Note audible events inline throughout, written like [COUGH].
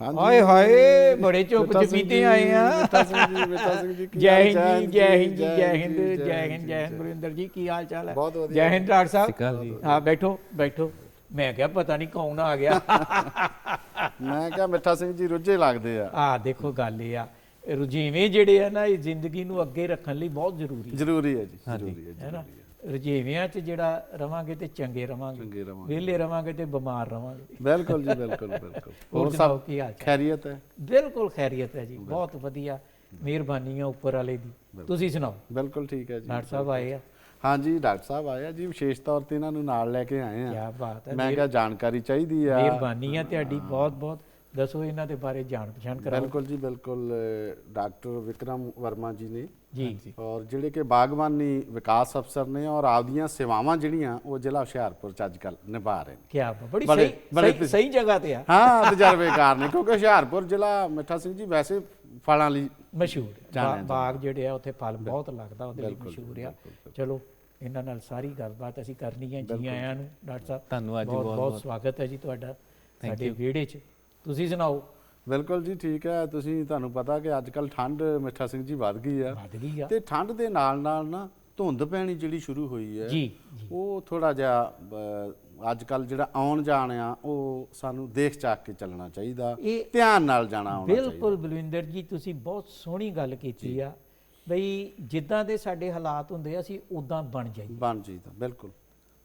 ਹਾਂਜੀ। ਹਾਏ ਹਾਏ ਬੜੇ ਚੁੱਪ ਚਪੀਤੇ ਜੀ, ਆਏ ਆ। ਜੀ, ਜੀ, ਜੈ ਹਿੰਦ ਜੀ ਜੀ, ਜੈ ਹਿੰਦ ਜੀ ਜੈ ਜੈ ਹਿੰਦ ਜੀ, ਜੈ ਜੈ ਹਿੰਦ ਜੈ ਜੀ, ਹਿੰਦ ਗੁਰਿੰਦਰ ਜੀ ਕੀ ਹਾਲ ਚਾਲ ਹੈ? ਬਹੁਤ ਵਧੀਆ। ਜੈ ਹਿੰਦ ਡਾਕਟਰ ਜੀ। ਸਾਹਿਬ ਹਾਂ ਬੈਠੋ ਬੈਠੋ। ਮੈਂ ਕਿਹਾ ਪਤਾ ਨਹੀਂ ਕੌਣ ਆ ਗਿਆ। ਮੈਂ ਕਿਹਾ ਮਿੱਠਾ ਸਿੰਘ ਜੀ ਰੁੱਝੇ ਲੱਗਦੇ ਆ। ਆ ਦੇਖੋ ਗੱਲ ਇਹ ਆ। ਰੁਝੇਵੇਂ ਜਿਹੜੇ ਆ ਨਾ ਇਹ ਜ਼ਿੰਦਗੀ ਨੂੰ ਅੱਗੇ ਰੱਖਣ ਲਈ ਬਹੁਤ ਜ਼ਰੂਰੀ ਜ਼ਰੂਰੀ ਹੈ ਜੀ ਜ਼ਰੂਰੀ ਹੈ ਹੈ। ਹੈ ਰੁਝੇਵਿਆਂ 'ਚ ਜਿਹੜਾ ਰਵਾਂਗੇ ਤੇ ਚੰਗੇ ਰਵਾਂਗੇ। ਚੰਗੇ ਰਵਾਂਗੇ। ਵਿਹਲੇ ਰਵਾਂਗੇ ਤੇ ਬਿਮਾਰ ਰਵਾਂਗੇ। ਬਿਲਕੁਲ ਜੀ ਬਿਲਕੁਲ ਬਿਲਕੁਲ। ਹੋਰ ਸਭ ਕੀ ਹਾਲ ਖੈਰੀਅਤ ਹੈ? ਬਿਲਕੁਲ ਖੈਰੀਅਤ ਹੈ ਜੀ ਬਹੁਤ ਵਧੀਆ। ਮਿਹਰਬਾਨੀ ਆ ਉੱਪਰ ਵਾਲੇ ਦੀ। ਤੁਸੀਂ ਸੁਣਾਓ? ਬਿਲਕੁਲ ਠੀਕ ਹੈ ਜੀ। ਡਾਕਟਰ ਸਾਹਿਬ ਆਏ ਆ? ਹਾਂਜੀ ਡਾਕਟਰ ਸਾਹਿਬ ਆਏ ਆ ਜੀ ਵਿਸ਼ੇਸ਼ ਤੌਰ ਤੇ ਇਹਨਾਂ ਨੂੰ ਨਾਲ ਲੈ ਕੇ ਆਏ ਕੀ ਆ ਬਾਤ ਹੈ ਮੈਂ ਕਿਹਾ ਜਾਣਕਾਰੀ ਚਾਹੀਦੀ ਆ। ਮਿਹਰਬਾਨੀ ਆ ਤੁਹਾਡੀ ਬਹੁਤ ਬਹੁਤ ਦੱਸੋ ਇਹਨਾਂ ਦੇ ਬਾਰੇ ਜਾਣ ਪਛਾਣ ਕਰਾਓ। ਬਿਲਕੁਲ ਜੀ ਬਿਲਕੁਲ ਡਾਕਟਰ ਵਿਕਰਮ ਵਰਮਾ ਜੀ ਨੇ। ਜੀ ਔਰ ਜਿਹੜੇ ਕਿ ਬਾਗਬਾਨੀ ਵਿਕਾਸ ਅਫਸਰ ਨੇ ਔਰ ਆਪਦੀਆਂ ਸੇਵਾਵਾਂ ਜਿਹੜੀਆਂ ਉਹ ਜ਼ਿਲ੍ਹਾ ਹੁਸ਼ਿਆਰਪੁਰ ਚ ਅੱਜ ਕੱਲ ਨਿਭਾ ਰਹੇ ਨੇ। ਕੀ ਬੜੀ ਬੜੇ- ਸਹੀ ਬੜੇ ਸਹੀ- ਜਗ੍ਹਾ ਤੇ ਆ। ਹਾਂ ਤਜਰਬੇਕਾਰ ਨੇ ਕਿਉਂਕਿ ਹੁਸ਼ਿਆਰਪੁਰ ਜ਼ਿਲ੍ਹਾ ਮਿੱਠਾ ਸਿੰਘ ਜੀ ਵੈਸੇ ਫਲਾਂ ਲਈ ਮਸ਼ਹੂਰ ਬਾਗ ਜਿਹੜੇ ਆ ਉੱਥੇ ਫਲ ਬਹੁਤ ਲੱਗਦਾ ਉਹਦੇ ਲਈ ਮਸ਼ਹੂਰ ਆ। ਚਲੋ ਇਹਨਾਂ ਨਾਲ ਸਾਰੀ ਗੱਲਬਾਤ ਅਸੀਂ ਕਰਨੀ ਹੈ ਜੀ ਆਇਆਂ ਨੂੰ ਡਾਕਟਰ ਸਾਹਿਬ। ਧੰਨਵਾਦ ਜੀ, ਬਹੁਤ ਬਹੁਤ- ਬਹੁਤ ਸਵਾਗਤ ਹੈ ਜੀ ਤੁਹਾਡਾ ਸਾਡੇ ਵਿਹੜੇ 'ਚ। ਤੁਸੀਂ ਸੁਣਾਓ? ਬਿਲਕੁਲ ਜੀ ਠੀਕ ਹੈ। ਤੁਸੀਂ ਤੁਹਾਨੂੰ ਪਤਾ ਕਿ ਅੱਜ ਕੱਲ ਠੰਡ ਮਿੱਠਾ ਸਿੰਘ ਜੀ ਵੱਧ ਗਈ ਆ। ਵੱਧ ਗਈ ਆ। ਤੇ ਠੰਡ ਦੇ ਨਾਲ ਨਾਲ ਨਾ ਧੁੰਦ ਪੈਣੀ ਜਿਹੜੀ ਸ਼ੁਰੂ ਹੋਈ ਹੈ ਜੀ ਉਹ ਥੋੜਾ ਜਿਹਾ ਅੱਜ ਕੱਲ ਜਿਹੜਾ ਆਉਣ ਜਾਣ ਆ ਉਹ ਸਾਨੂੰ ਦੇਖ ਚਾਕ ਕੇ ਚੱਲਣਾ ਚਾਹੀਦਾ। ਧਿਆਨ ਨਾਲ ਜਾਣਾ ਚਾਹੀਦਾ। ਬਿਲਕੁਲ ਬਲਵਿੰਦਰ ਜੀ ਤੁਸੀਂ ਬਹੁਤ ਸੋਹਣੀ ਗੱਲ ਕੀਤੀ ਆ ਬਈ ਜਿੱਦਾਂ ਦੇ ਸਾਡੇ ਹਾਲਾਤ ਹੁੰਦੇ ਆ ਅਸੀਂ ਉਦਾਂ ਬਣ ਜਾਈਏ। ਬਣ ਜੀ ਤਾਂ ਬਿਲਕੁਲ।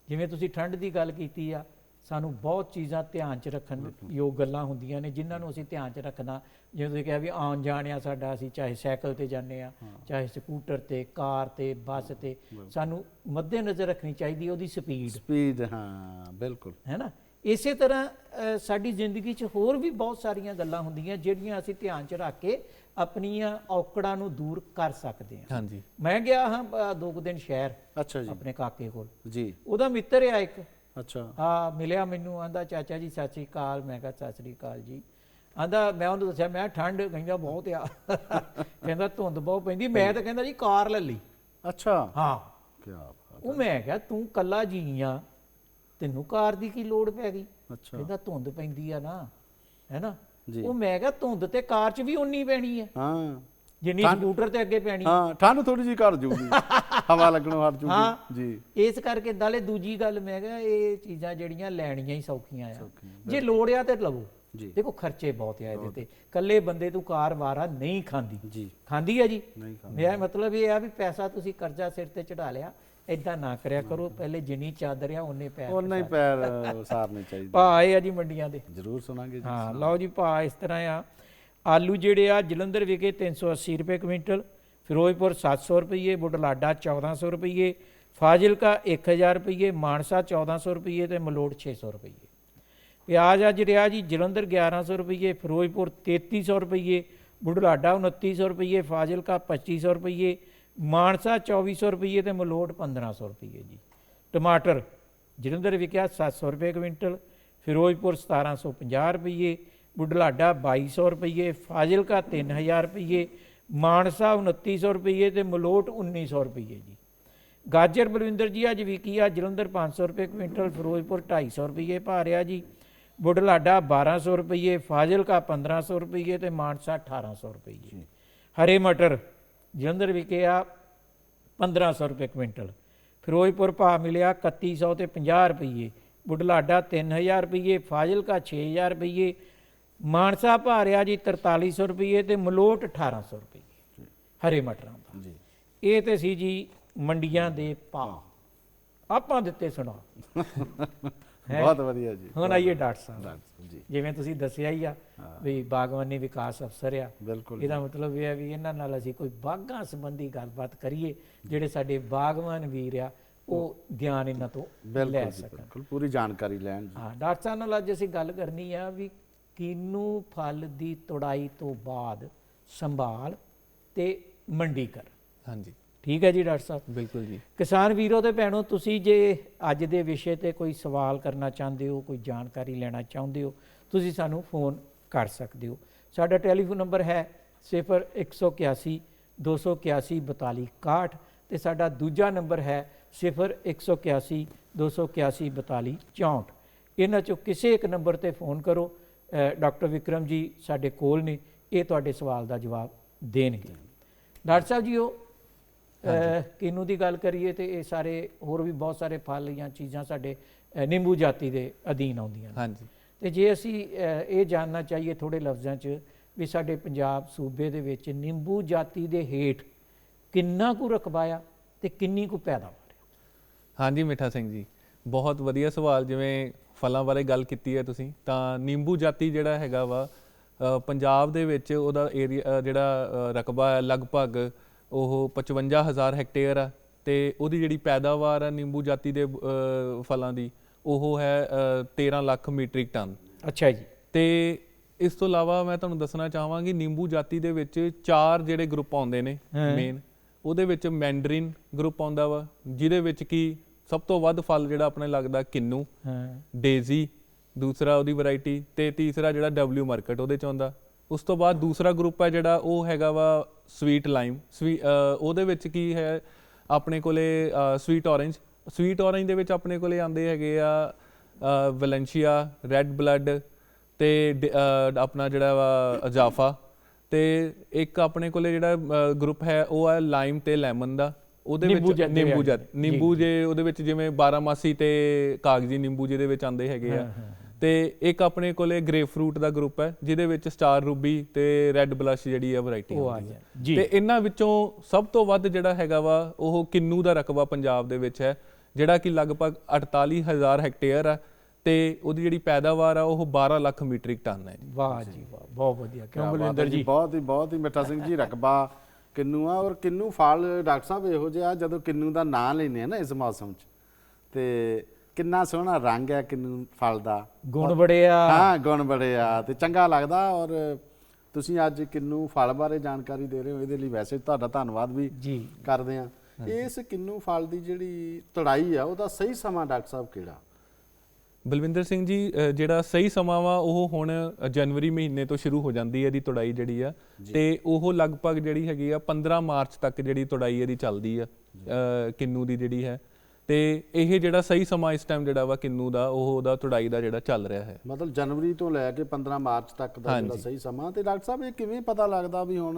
ਜਿਵੇਂ ਤੁਸੀਂ ਠੰਡ ਦੀ ਗੱਲ ਕੀਤੀ ਆ ਸਾਨੂੰ ਬਹੁਤ ਚੀਜ਼ਾਂ ਧਿਆਨ 'ਚ ਰੱਖਣ ਯੋਗ ਗੱਲਾਂ ਹੁੰਦੀਆਂ ਨੇ ਜਿਨ੍ਹਾਂ ਨੂੰ ਅਸੀਂ ਧਿਆਨ 'ਚ ਰੱਖਣਾ। ਜਿਵੇਂ ਤੁਸੀਂ ਕਿਹਾ ਵੀ ਆਉਣ ਜਾਣ ਆ ਸਾਡਾ ਅਸੀਂ ਚਾਹੇ ਸਾਈਕਲ ਤੇ ਜਾਂਦੇ ਆ ਚਾਹੇ ਸਕੂਟਰ ਤੇ ਕਾਰ ਤੇ ਬੱਸ ਤੇ ਸਾਨੂੰ ਮੱਦੇ ਨਜ਼ਰ ਰੱਖਣੀ ਚਾਹੀਦੀ ਉਹਦੀ ਸਪੀਡ। ਸਪੀਡ ਹਾਂ ਬਿਲਕੁਲ। ਹੈ ਨਾ? ਇਸੇ ਤਰ੍ਹਾਂ ਸਾਡੀ ਜ਼ਿੰਦਗੀ 'ਚ ਹੋਰ ਵੀ ਬਹੁਤ ਸਾਰੀਆਂ ਗੱਲਾਂ ਹੁੰਦੀਆਂ ਜਿਹੜੀਆਂ ਅਸੀਂ ਧਿਆਨ 'ਚ ਰੱਖ ਕੇ ਆਪਣੀਆਂ ਔਕੜਾਂ ਨੂੰ ਦੂਰ ਕਰ ਸਕਦੇ ਹਾਂ ਹਾਂਜੀ। ਮੈਂ ਗਿਆ ਹਾਂ ਦੋ ਕੁ ਦਿਨ ਸ਼ਹਿਰ ਅੱਛਾ ਜੀ। ਆਪਣੇ ਕਾਕੇ ਕੋਲ। ਜੀ। ਉਹਦਾ ਮਿੱਤਰ ਆ ਇੱਕ। ਅੱਛਾ। ਆ ਮਿਲਿਆ ਮੈਨੂੰ ਆਂਦਾ ਚਾਚਾ ਜੀ ਸਤਿ ਸ੍ਰੀ ਅਕਾਲ। ਮੈਂ ਕਿਹਾ ਸਤਿ ਸ੍ਰੀ ਅਕਾਲ ਜੀ। ਆਂਦਾ ਮੈਂ ਉਹਨੂੰ ਦੱਸਿਆ ਮੈਂ ਠੰਡ ਕਹਿੰਦਾ ਬਹੁਤ ਆ। [LAUGHS] ਕਹਿੰਦਾ ਧੁੰਦ ਬਹੁਤ ਪੈਂਦੀ। ਮੈਂ ਤਾਂ ਕਹਿੰਦਾ ਜੀ ਕਾਰ ਲੈ ਲਈ। ਅੱਛਾ। ਹਾਂ। ਕੀ ਬਾਤ ਉਹ ਮੈਂ ਕਿਹਾ ਤੂੰ ਕੱਲਾ ਜੀ ਆ। ਤੈਨੂੰ ਕਾਰ ਦੀ ਕੀ ਲੋੜ ਪੈ ਗਈ? ਅੱਛਾ। ਕਹਿੰਦਾ ਧੁੰਦ ਪੈਂਦੀ ਆ ਨਾ। ਹੈਨਾ। ਉਹ ਮੈਂ ਕਿਹਾ ਧੁੰਦ ਤੇ ਕਾਰ 'ਚ ਵੀ ਉਨੀ ਪੈਣੀ ਹੈ ਹਾਂ। ਜਿੰਨੀ ਸਕੂਟਰ ਤੇ ਅੱਗੇ ਪੈਣੀ। ਹਾਂ ਠੰਡ ਥੋੜੀ ਜੀ ਘਟ ਜੂਗੀ [LAUGHS] ਹਵਾ ਲੱਗਣੋਂ ਹਟ ਹਾਂ। ਜੂਗੀ ਜੀ। ਇਸ ਕਰਕੇ ਨਾਲੇ ਦੂਜੀ ਗੱਲ ਮੈਂ ਕਿਹਾ ਇਹ ਚੀਜ਼ਾਂ ਜਿਹੜੀਆਂ ਲੈਣੀਆਂ ਹੀ ਸੌਖੀਆਂ ਆ। ਜੇ ਲੋੜ ਆ ਤੇ ਲਵੋ। ਜੀ। ਦੇਖੋ ਖਰਚੇ ਬਹੁਤ ਆ ਇਹਦੇ ਤੇ। ਕੱਲੇ ਬੰਦੇ ਤੂੰ ਕਾਰ ਵਾਰਾ ਨਹੀਂ ਖਾਂਦੀ। ਜੀ। ਖਾਂਦੀ ਆ ਜੀ? ਨਹੀਂ ਮੇਰਾ ਮਤਲਬ ਇਹ ਆ ਵੀ ਪੈਸਾ ਤੁਸੀਂ ਕਰਜ਼ਾ ਸਿਰ ਤੇ ਚੜਾ ਲਿਆ ਏਦਾਂ ਨਾ ਕਰਿਆ ਕਰੋ। ਪਹਿਲੇ ਜਿੰਨੀ ਚਾਦਰ ਆ ਉਹਨੇ ਪੈਰ ਉਹਨਾਂ ਹੀ ਪੈਰ ਸਾਰਨੇ ਚਾਹੀਦੇ। ਭਾ ਆਏ ਆ ਜੀ ਮੰਡੀਆਂ ਦੇ। ਜ਼ਰੂਰ ਸੁਣਾਂਗੇ ਜੀ। ਹਾਂ ਲਓ ਜੀ ਭਾ ਇਸ ਤਰ੍ਹਾਂ ਆ। ਆਲੂ ਜਿਹੜੇ ਆ ਜਲੰਧਰ ਵਿਕੇ 380 ਰੁਪਏ ਕੁਇੰਟਲ, ਫਿਰੋਜ਼ਪੁਰ 700 ਰੁਪਏ ਬੁਢਲਾਡਾ 1400 ਰੁਪਏ ਫਾਜ਼ਿਲਕਾ 1000 ਰੁਪਏ ਮਾਨਸਾ 1400 ਰੁਪਏ ਤੇ ਮਲੋੜ 600 ਰੁਪਏ ਪਿਆਜ਼ ਅੱਜ ਰਿਹਾ ਜੀ ਜਲੰਧਰ 1100 ਰੁਪਏ ਫਿਰੋਜ਼ਪੁਰ 3300 ਰੁਪਏ ਬੁਢਲਾਡਾ 2900 ਰੁਪਏ ਫਾਜ਼ਿਲਕਾ 2500 ਰੁਪਏ ਮਾਨਸਾ 2400 ਰੁਪਏ ਤੇ ਮਲੋੜ 1500 ਰੁਪਏ ਜੀ। ਟਮਾਟਰ ਜਲੰਧਰ ਵਿਕਿਆ 700 ਰੁਪਏ ਕੁਇੰਟਲ, ਫਿਰੋਜ਼ਪੁਰ 1750 ਰੁਪਏ ਬੁਢਲਾਡਾ 2200 ਰੁਪਏ ਫਾਜ਼ਿਲਕਾ 3000 ਰੁਪਏ ਮਾਨਸਾ 2900 ਰੁਪਏ ਤੇ ਮਲੋਟ 1900 ਰੁਪਏ ਜੀ। ਗਾਜਰ ਬਲਵਿੰਦਰ ਜੀ, ਅੱਜ ਵਿਕੀ ਆ, ਜਲੰਧਰ 500 ਰੁਪਏ ਕੁਇੰਟਲ, ਫਿਰੋਜ਼ਪੁਰ 250 ਰੁਪਏ ਭਾ ਰਿਹਾ ਜੀ। ਬੁਢਲਾਡਾ 1200 ਰੁਪਏ ਫਾਜ਼ਿਲਕਾ 1500 ਰੁਪਏ ਤੇ ਮਾਨਸਾ 1800 ਰੁਪਏ ਹਰੇ ਮਟਰ, ਜਲੰਧਰ ਵਿਕੇ ਆ 1500 ਰੁਪਏ ਕੁਇੰਟਲ। ਫਿਰੋਜ਼ਪੁਰ ਭਾ ਮਿਲਿਆ 3100 ਤੇ 50 ਰੁਪਏ ਬੁਢਲਾਡਾ 3000 ਰੁਪਏ ਫਾਜ਼ਿਲਕਾ 6000 ਰੁਪਏ ਮਾਨਸਾ ਭਾ ਰਿਹਾ ਜੀ 4300 ਰੁਪਏ ਤੇ ਮਲੋਟ 1800 ਰੁਪਏ ਹਰੇ ਮਟਰਾਂ ਦਾ। ਜੀ। ਇਹ ਤੇ ਸੀ ਜੀ ਮੰਡੀਆਂ ਦੇ ਭਾਅ। ਆਪਾਂ ਦਿੱਤੇ ਸੁਣਾ [LAUGHS] ਬਹੁਤ ਵਧੀਆ ਜੀ। ਹੁਣ ਆਈਏ ਡਾਕਟਰ ਸਾਹਿਬ। ਜੀ। ਜਿਵੇਂ ਤੁਸੀਂ ਦੱਸਿਆ ਹੀ ਆ ਵੀ ਬਾਗਵਾਨੀ ਵਿਕਾਸ ਅਫਸਰ ਆ। ਬਿਲਕੁਲ। ਇਹਦਾ ਮਤਲਬ ਇਹ ਹੈ ਵੀ ਇਹਨਾਂ ਨਾਲ ਅਸੀਂ ਕੋਈ ਬਾਗਾਂ ਸੰਬੰਧੀ ਗੱਲਬਾਤ ਕਰੀਏ ਜਿਹੜੇ ਸਾਡੇ ਬਾਗਵਾਨ ਵੀਰ ਆ ਉਹ ਗਿਆਨ ਇਹਨਾਂ ਤੋਂ ਲੈ ਸਕਣ। ਬਿਲਕੁਲ। ਪੂਰੀ ਜਾਣਕਾਰੀ ਲੈਣ ਜੀ। ਹਾਂ ਡਾਕਟਰ ਸਾਹਿਬ ਨਾਲ ਅੱਜ ਅਸੀਂ ਗੱਲ ਕਰਨੀ ਆ ਵੀ ਕੀਨੂ ਫਲ ਦੀ ਤੁੜਾਈ ਤੋਂ ਬਾਅਦ ਸੰਭਾਲ ਤੇ ਮੰਡੀਕਰਨ ਹਾਂਜੀ। ਠੀਕ ਹੈ ਜੀ ਡਾਕਟਰ ਸਾਹਿਬ? ਬਿਲਕੁਲ ਜੀ। ਕਿਸਾਨ ਵੀਰੋ ਤੇ ਭੈਣੋ ਤੁਸੀਂ ਜੇ ਅੱਜ ਦੇ ਵਿਸ਼ੇ ਤੇ ਕੋਈ ਸਵਾਲ ਕਰਨਾ ਚਾਹੁੰਦੇ ਹੋ ਕੋਈ ਜਾਣਕਾਰੀ ਲੈਣਾ ਚਾਹੁੰਦੇ ਹੋ ਤੁਸੀਂ ਸਾਨੂੰ ਫੋਨ ਕਰ ਸਕਦੇ ਹੋ। ਸਾਡਾ ਟੈਲੀਫੋਨ ਨੰਬਰ ਹੈ 0181 281 4261 ਤੇ ਸਾਡਾ ਦੂਜਾ ਨੰਬਰ ਹੈ 0181 281 4264 ਇਹਨਾਂ ਚੋਂ ਕਿਸੇ ਇੱਕ ਨੰਬਰ ਤੇ ਫੋਨ ਕਰੋ। ਡਾਕਟਰ ਵਿਕਰਮ ਜੀ ਸਾਡੇ ਕੋਲ ਨੇ ਇਹ ਤੁਹਾਡੇ ਸਵਾਲ ਦਾ ਜਵਾਬ ਦੇਣਗੇ। ਡਾਕਟਰ ਸਾਹਿਬ ਜੀ ਉਹ ਕਿਨੂੰ ਦੀ ਗੱਲ ਕਰੀਏ ਤੇ ਇਹ ਸਾਰੇ ਹੋਰ ਵੀ ਬਹੁਤ ਸਾਰੇ ਫਲ ਜਾਂ ਚੀਜ਼ਾਂ ਸਾਡੇ ਨਿੰਬੂ ਜਾਤੀ ਦੇ ਅਧੀਨ ਆਉਂਦੀਆਂ ਨੇ। ਹਾਂਜੀ। ਤੇ ਜੇ ਅਸੀਂ ਇਹ ਜਾਣਨਾ ਚਾਹੀਏ ਥੋੜੇ ਲਫ਼ਜ਼ਾਂ 'ਚ ਵੀ ਸਾਡੇ ਪੰਜਾਬ ਸੂਬੇ ਦੇ ਵਿੱਚ ਨਿੰਬੂ ਜਾਤੀ ਦੇ ਹੇਠ ਕਿੰਨਾ ਕੁ ਰਕਬਾ ਆ ਤੇ ਕਿੰਨੀ ਕੁ ਪੈਦਾਵਾਰ ਹਾਂਜੀ ਮਿੱਠਾ ਸਿੰਘ ਜੀ ਬਹੁਤ ਵਧੀਆ ਸਵਾਲ ਜਿਵੇਂ ਫਲਾਂ ਬਾਰੇ ਗੱਲ ਕੀਤੀ ਹੈ ਤੁਸੀਂ ਤਾਂ ਨਿੰਬੂ ਜਾਤੀ ਜਿਹੜਾ ਹੈਗਾ ਵਾ ਪੰਜਾਬ ਦੇ ਵਿੱਚ ਉਹਦਾ ਏਰੀਆ ਜਿਹੜਾ ਰਕਬਾ ਹੈ ਲਗਭਗ ਉਹ 55000 ਹੈਕਟੇਅਰ ਆ ਤੇ ਉਹਦੀ ਜਿਹੜੀ ਪੈਦਾਵਾਰ ਹੈ ਨਿੰਬੂ ਜਾਤੀ ਦੇ ਫਲਾਂ ਦੀ ਉਹ ਹੈ ਅ, 13 ਲੱਖ ਮੀਟ੍ਰਿਕ ਟਨ ਅੱਛਾ ਜੀ ਤੇ ਇਸ ਤੋਂ ਇਲਾਵਾ ਮੈਂ ਤੁਹਾਨੂੰ ਦੱਸਣਾ ਚਾਹਾਂਗੀ ਨਿੰਬੂ ਜਾਤੀ ਦੇ ਵਿੱਚ ਚਾਰ ਜਿਹੜੇ ਗਰੁੱਪ ਆਉਂਦੇ ਨੇ। ਮੇਨ ਉਹਦੇ ਵਿੱਚ ਮੈਂਡਰਿਨ ਗਰੁੱਪ ਆਉਂਦਾ ਵਾ ਜਿਹਦੇ ਵਿੱਚ ਕੀ ਸਭ ਤੋਂ ਵੱਧ ਫਲ ਜਿਹੜਾ ਆਪਣੇ ਲੱਗਦਾ ਕਿੰਨੂ ਹਾਂ। ਡੇਜ਼ੀ ਦੂਸਰਾ ਉਹਦੀ ਵੈਰਾਈਟੀ ਤੇ ਤੀਸਰਾ ਜਿਹੜਾ ਡਬਲਯੂ ਮਾਰਕੀਟ ਉਹਦੇ ਚ ਆਉਂਦਾ। ਉਸ ਤੋਂ ਬਾਅਦ ਦੂਸਰਾ ਗਰੁੱਪ ਹੈ ਜਿਹੜਾ ਉਹ ਹੈਗਾ ਵਾ ਸਵੀਟ ਲਾਈਮ। ਉਹਦੇ ਵਿੱਚ ਕੀ ਹੈ ਆਪਣੇ ਕੋਲੇ ਸਵੀਟ ਔਰੇਂਜ। ਸਵੀਟ ਔਰੇਂਜ ਦੇ ਵਿੱਚ ਆਪਣੇ ਕੋਲੇ ਆਉਂਦੇ ਹੈਗੇ ਆ ਵੈਲੈਂਸ਼ੀਆ ਰੈੱਡ ਬਲੱਡ ਤੇ ਆਪਣਾ ਜਿਹੜਾ ਵਾ ਅਜਾਫਾ ਤੇ ਇੱਕ ਆਪਣੇ ਕੋਲੇ ਜਿਹੜਾ ਗਰੁੱਪ ਹੈ ਉਹ ਹੈ ਲਾਈਮ ਤੇ ਲੈਮਨ ਦਾ। ਉਹਦੇ ਵਿੱਚ ਨਿੰਬੂ ਨੇ। ਨਿੰਬੂ ਜੇ। ਉਹਦੇ ਵਿੱਚ ਜਿਵੇਂ 12 ਮਾਸੀ ਤੇ ਕਾਗਜ਼ੀ ਨਿੰਬੂ ਜਿਹਦੇ ਵਿੱਚ ਆਂਦੇ ਹੈਗੇ ਆ। ਤੇ ਇੱਕ ਆਪਣੇ ਕੋਲੇ ਗ੍ਰੇਪ ਫਰੂਟ ਦਾ ਗਰੁੱਪ ਹੈ ਜਿਹਦੇ ਵਿੱਚ ਸਟਾਰ ਰੂਬੀ ਤੇ ਰੈੱਡ ਬਲਸ਼ ਜਿਹੜੀ ਆ ਵੈਰਾਈਟੀ ਗਿਆ। ਜੀ। ਤੇ ਇਹਨਾਂ ਵਿੱਚੋਂ ਸਭ ਤੋਂ ਵੱਧ ਜਿਹੜਾ ਹੈਗਾ ਵਾ ਉਹ ਕਿੰਨੂ ਦਾ ਰਕਬਾ ਪੰਜਾਬ ਦੇ ਵਿੱਚ ਹੈ ਜਿਹੜਾ ਕਿ ਲਗਭਗ 48000 ਹੈਕਟੇਅਰ ਆ। ਤੇ ਉਹਦੀ ਜਿਹੜੀ ਪੈਦਾਵਾਰ ਆ ਉਹ 12 ਲੱਖ ਮੀਟ੍ਰਿਕ ਟਨ ਹੈ ਜੀ। ਵਾਹ ਜੀ ਵਾਹ ਬਹੁਤ ਵਧੀਆ ਕਿਉਂ ਬਲਵਿੰਦਰ ਹੈ ਜੀ। ਬਹੁਤ ਹੀ ਬਹੁਤ ਹੀ ਮਿੱਠਾ ਸਿੰਘ ਜੀ ਰਕਬਾ ਕਿੰਨੂ ਆ ਔਰ ਕਿੰਨੂ ਫਲ ਡਾਕਟਰ ਸਾਹਿਬ ਇਹੋ ਜਿਹਾ ਜਦੋਂ ਕਿੰਨੂ ਦਾ ਨਾਂ ਲੈਨੇ ਆ ਨਾ ਇਸ ਮੌਸਮ 'ਚ। ਤੇ ਕਿੰਨਾ ਸੋਹਣਾ ਰੰਗ ਹੈ ਕਿੰਨੂ ਫਲ ਦਾ। ਗੁਣ ਬੜੇ ਆ। ਹਾਂ ਗੁਣ ਬੜੇ ਆ ਤੇ ਚੰਗਾ ਲੱਗਦਾ ਔਰ ਤੁਸੀਂ ਅੱਜ ਕਿੰਨੂ ਫਲ ਬਾਰੇ ਜਾਣਕਾਰੀ ਦੇ ਰਹੇ ਹੋ ਇਹਦੇ ਲਈ ਵੈਸੇ ਤੁਹਾਡਾ ਧੰਨਵਾਦ ਵੀ ਕਰਦੇ ਆ। ਇਸ ਕਿੰਨੂ ਫਲ ਦੀ ਜਿਹੜੀ ਤੜਾਈ ਆ ਉਹਦਾ ਸਹੀ ਸਮਾਂ ਡਾਕਟਰ ਸਾਹਿਬ ਕਿਹੜਾ? ਬਲਵਿੰਦਰ ਸਿੰਘ ਜੀ ਜਿਹੜਾ ਸਹੀ ਸਮਾਂ ਵਾ ਉਹ ਹੁਣ ਜਨਵਰੀ ਮਹੀਨੇ ਤੋਂ ਸ਼ੁਰੂ ਹੋ ਜਾਂਦੀ ਹੈ ਇਹਦੀ ਤੁੜਾਈ ਜਿਹੜੀ ਆ। ਤੇ ਉਹ ਲਗਭਗ ਜਿਹੜੀ ਹੈਗੀ ਆ 15 ਮਾਰਚ ਤੱਕ ਜਿਹੜੀ ਤੁੜਾਈ ਇਹਦੀ ਚੱਲਦੀ ਆ ਕਿੰਨੂ ਦੀ ਜਿਹੜੀ ਹੈ। ਤੇ ਇਹ ਜਿਹੜਾ ਸਹੀ ਸਮਾਂ ਇਸ ਟਾਈਮ ਜਿਹੜਾ ਵਾ ਕਿੰਨੂ ਦਾ ਉਹ ਉਹਦਾ ਤੁੜਾਈ ਦਾ ਜਿਹੜਾ ਚੱਲ ਰਿਹਾ ਹੈ। ਮਤਲਬ ਜਨਵਰੀ ਤੋਂ ਲੈ ਕੇ 15 ਮਾਰਚ ਤੱਕ ਦਾ ਜਿਹੜਾ ਸਹੀ ਸਮਾਂ ਤੇ ਡਾਕਟਰ ਸਾਹਿਬ ਇਹ ਕਿਵੇਂ ਪਤਾ ਲੱਗਦਾ ਵੀ ਹੁਣ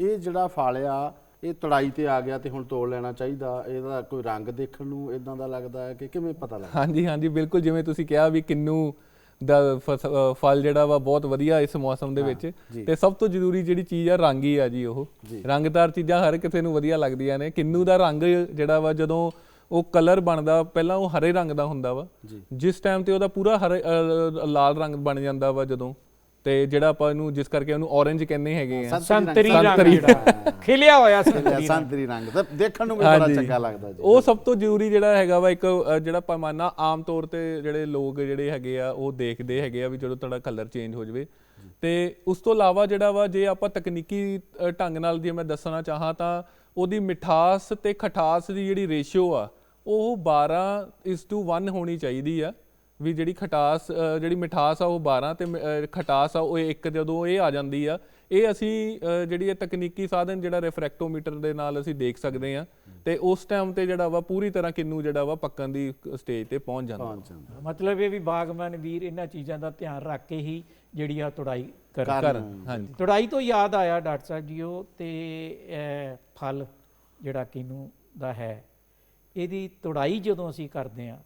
ਇਹ ਜਿਹੜਾ ਫਲ ਆ ਇਹ ਤੜਾਈ ਤੇ ਆ ਗਿਆ ਤੇ ਹੁਣ ਤੋੜ ਲੈਣਾ ਚਾਹੀਦਾ ਇਹਦਾ ਕੋਈ ਰੰਗ ਦੇਖਣ ਨੂੰ ਇਦਾਂ ਦਾ ਲੱਗਦਾ ਹੈ ਕਿ ਕਿਵੇਂ ਪਤਾ ਲੱਗਦਾ? ਹਾਂਜੀ ਹਾਂਜੀ ਬਿਲਕੁਲ ਜਿਵੇਂ ਤੁਸੀਂ ਕਿਹਾ ਵੀ ਕਿੰਨੂ ਦਾ ਫਲ ਜਿਹੜਾ ਵਾ ਬਹੁਤ ਵਧੀਆ ਇਸ ਮੌਸਮ ਦੇ ਵਿੱਚ। ਤੇ ਸਭ ਤੋਂ ਜ਼ਰੂਰੀ ਜਿਹੜੀ ਚੀਜ਼ ਆ ਰੰਗ ਹੀ ਆ ਜੀ ਉਹ। ਰੰਗਦਾਰ ਚੀਜ਼ਾਂ ਹਰ ਕਿਸੇ ਨੂੰ ਵਧੀਆ ਲੱਗਦੀਆਂ ਨੇ। ਕਿੰਨੂ ਦਾ ਰੰਗ ਜਿਹੜਾ ਵਾ ਜਦੋਂ ਉਹ ਕਲਰ ਬਣਦਾ ਪਹਿਲਾਂ ਉਹ ਹਰੇ ਰੰਗ ਦਾ ਹੁੰਦਾ ਵਾ। ਜਿਸ ਟਾਈਮ ਤੇ ਉਹਦਾ ਪੂਰਾ ਹਰੇ ਲਾਲ ਰੰਗ ਬਣ ਜਾਂਦਾ ਵਾ ਜਦੋਂ। ਤੇ ਜਿਹੜਾ ਆਪਾਂ ਇਹਨੂੰ ਜਿਸ ਕਰਕੇ ਉਹਨੂੰ orange ਕਹਿੰਦੇ ਹੈਗੇ ਆ। ਸੰਤਰੀ ਰੰਗ। ਜਿਹੜਾ ਖਿਲਿਆ ਹੋਇਆ ਸੰਤਰੀ ਰੰਗ। ਸੰਤਰੀ ਰੰਗ। ਤੇ ਦੇਖਣ ਨੂੰ ਵੀ ਬੜਾ। ਚੰਗਾ ਲੱਗਦਾ ਜੀ। ਉਹ ਸਭ ਤੋਂ ਜ਼ਰੂਰੀ ਜਿਹੜਾ ਹੈਗਾ ਵਾ ਇੱਕ ਜਿਹੜਾ ਪੈਮਾਨਾ ਆਮ ਤੌਰ ਤੇ ਜਿਹੜੇ ਲੋਕ ਜਿਹੜੇ ਹੈਗੇ ਆ ਉਹ ਦੇਖਦੇ ਹੈਗੇ ਆ ਵੀ ਜਦੋਂ ਤੁਹਾਡਾ ਕਲਰ ਚੇਂਜ ਹੋ ਜਾਵੇ। ਤੇ ਉਸ ਤੋਂ ਇਲਾਵਾ ਜਿਹੜਾ ਵਾ ਜੇ ਆਪਾਂ ਤਕਨੀਕੀ ਢੰਗ ਨਾਲ ਜੇ ਮੈਂ ਦੱਸਣਾ ਚਾਹਾਂ ਤਾਂ ਉਹਦੀ ਮਿਠਾਸ ਤੇ ਖਟਾਸ ਦੀ ਜਿਹੜੀ ਰੇਸ਼ਿਓ ਆ ਉਹ 12:1 ਹੋਣੀ ਚਾਹੀਦੀ ਆ। ਵੀ ਜਿਹੜੀ ਖਟਾਸ ਜਿਹੜੀ ਮਿਠਾਸ ਆ ਉਹ 12 ਤੇ ਖਟਾਸ ਆ ਉਹ ਇੱਕ ਜਦੋਂ ਇਹ ਆ ਜਾਂਦੀ ਆ ਇਹ ਅਸੀਂ ਜਿਹੜੀ ਇਹ ਤਕਨੀਕੀ ਸਾਧਨ ਜਿਹੜਾ ਰਿਫਰੈਕਟੋਮੀਟਰ ਦੇ ਨਾਲ ਅਸੀਂ ਦੇਖ ਸਕਦੇ ਆ ਤੇ ਉਸ ਟਾਈਮ ਤੇ ਜਿਹੜਾ ਵਾ ਪੂਰੀ ਤਰ੍ਹਾਂ ਕਿੰਨੂ ਜਿਹੜਾ ਵਾ ਪੱਕਣ ਦੀ ਸਟੇਜ ਤੇ ਪਹੁੰਚ ਜਾਂਦਾ। ਮਤਲਬ ਇਹ ਵੀ ਬਾਗਬਾਨ ਵੀਰ ਇਹਨਾਂ ਚੀਜ਼ਾਂ ਦਾ ਧਿਆਨ ਰੱਖ ਕੇ ਹੀ ਜਿਹੜੀ ਆ ਤੁੜਾਈ ਕਰ ਕਰ ਹਾਂਜੀ। ਤੁੜਾਈ ਤੋਂ ਯਾਦ ਆਇਆ ਡਾਕਟਰ ਸਾਹਿਬ ਜੀ ਉਹ ਤੇ ਫਲ ਜਿਹੜਾ ਕਿਨੂੰ ਦਾ ਹੈ ਇਹਦੀ ਤੁੜਾਈ ਜਦੋਂ ਅਸੀਂ ਕਰਦੇ ਆ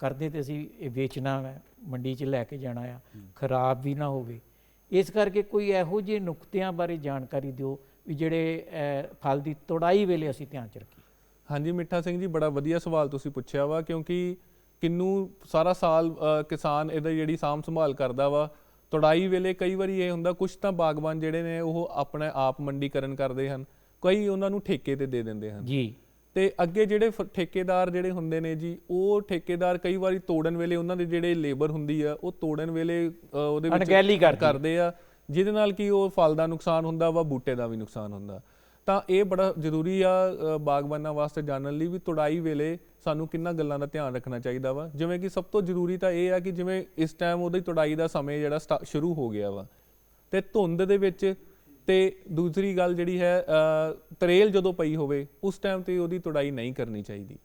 ਕਰਦੇ ਤੇ ਅਸੀਂ ਇਹ ਵੇਚਣਾ ਹੈ ਮੰਡੀ 'ਚ ਲੈ ਕੇ ਜਾਣਾ ਆ ਖਰਾਬ ਵੀ ਨਾ ਹੋਵੇ। ਇਸ ਕਰਕੇ ਕੋਈ ਇਹੋ ਜਿਹੇ ਨੁਕਤਿਆਂ ਬਾਰੇ ਜਾਣਕਾਰੀ ਦਿਓ ਵੀ ਜਿਹੜੇ ਫਲ ਦੀ ਤੁੜਾਈ ਵੇਲੇ ਅਸੀਂ ਧਿਆਨ 'ਚ ਰੱਖੀਏ। ਹਾਂਜੀ ਮਿੱਠਾ ਸਿੰਘ ਜੀ ਬੜਾ ਵਧੀਆ ਸਵਾਲ ਤੁਸੀਂ ਪੁੱਛਿਆ ਵਾ ਕਿਉਂਕਿ ਕਿੰਨੂ ਸਾਰਾ ਸਾਲ ਕਿਸਾਨ ਇਹਦਾ ਜਿਹੜੀ ਸਾਂਭ ਸੰਭਾਲ ਕਰਦਾ ਵਾ ਤੁੜਾਈ ਵੇਲੇ ਕਈ ਵਾਰੀ ਇਹ ਹੁੰਦਾ ਕੁਝ ਤਾਂ ਬਾਗਬਾਨ ਜਿਹੜੇ ਨੇ ਉਹ ਆਪਣੇ ਆਪ ਮੰਡੀਕਰਨ ਕਰਦੇ ਹਨ ਕਈ ਉਹਨਾਂ ਨੂੰ ਠੇਕੇ ਤੇ ਦੇ ਦਿੰਦੇ ਹਨ। ਜੀ। ਤੇ ਅੱਗੇ ਜਿਹੜੇ ਠੇਕੇਦਾਰ ਜਿਹੜੇ ਹੁੰਦੇ ਨੇ ਜੀ ਉਹ ਠੇਕੇਦਾਰ ਕਈ ਵਾਰੀ ਤੋੜਨ ਵੇਲੇ ਉਹਨਾਂ ਦੇ ਜਿਹੜੇ ਲੇਬਰ ਹੁੰਦੀ ਆ ਉਹ ਤੋੜਨ ਵੇਲੇ ਉਹਦੇ ਵਿੱਚ ਅਣਗਹਿਲੀ ਕਰਦੀ। ਆ। ਜਿਹਦੇ ਨਾਲ ਕੀ ਉਹ ਫਲ ਦਾ ਨੁਕਸਾਨ ਹੁੰਦਾ ਵਾ ਬੂਟੇ ਦਾ ਵੀ ਨੁਕਸਾਨ ਹੁੰਦਾ। ਤਾਂ ਇਹ ਬੜਾ ਜ਼ਰੂਰੀ ਆ ਬਾਗਬਾਨਾਂ ਵਾਸਤੇ ਜਾਣਨ ਲਈ ਵੀ ਤੁੜਾਈ ਵੇਲੇ ਸਾਨੂੰ ਕਿੰਨਾ ਗੱਲਾਂ ਦਾ ਧਿਆਨ ਰੱਖਣਾ ਚਾਹੀਦਾ ਵਾ। ਜਿਵੇਂ ਕਿ ਸਭ ਤੋਂ ਜ਼ਰੂਰੀ ਤਾਂ ਇਹ ਆ ਕਿ ਜਿਵੇਂ ਇਸ ਟਾਈਮ ਉਹਦੀ ਤੁੜਾਈ ਦਾ ਸਮੇਂ ਜਿਹੜਾ ਸ਼ੁਰੂ ਹੋ ਗਿਆ ਵਾ। ਤੇ ਧੁੰਦ ਦੇ ਵਿੱਚ ਤੇ ਦੂਸਰੀ ਗੱਲ ਜਿਹੜੀ ਹੈ ਤਰੇਲ ਜਦੋਂ ਪਈ ਹੋਵੇ, ਉਸ ਟਾਈਮ ਤੇ ਉਹਦੀ ਤੁੜਾਈ ਨਹੀਂ ਕਰਨੀ ਚਾਹੀਦੀ।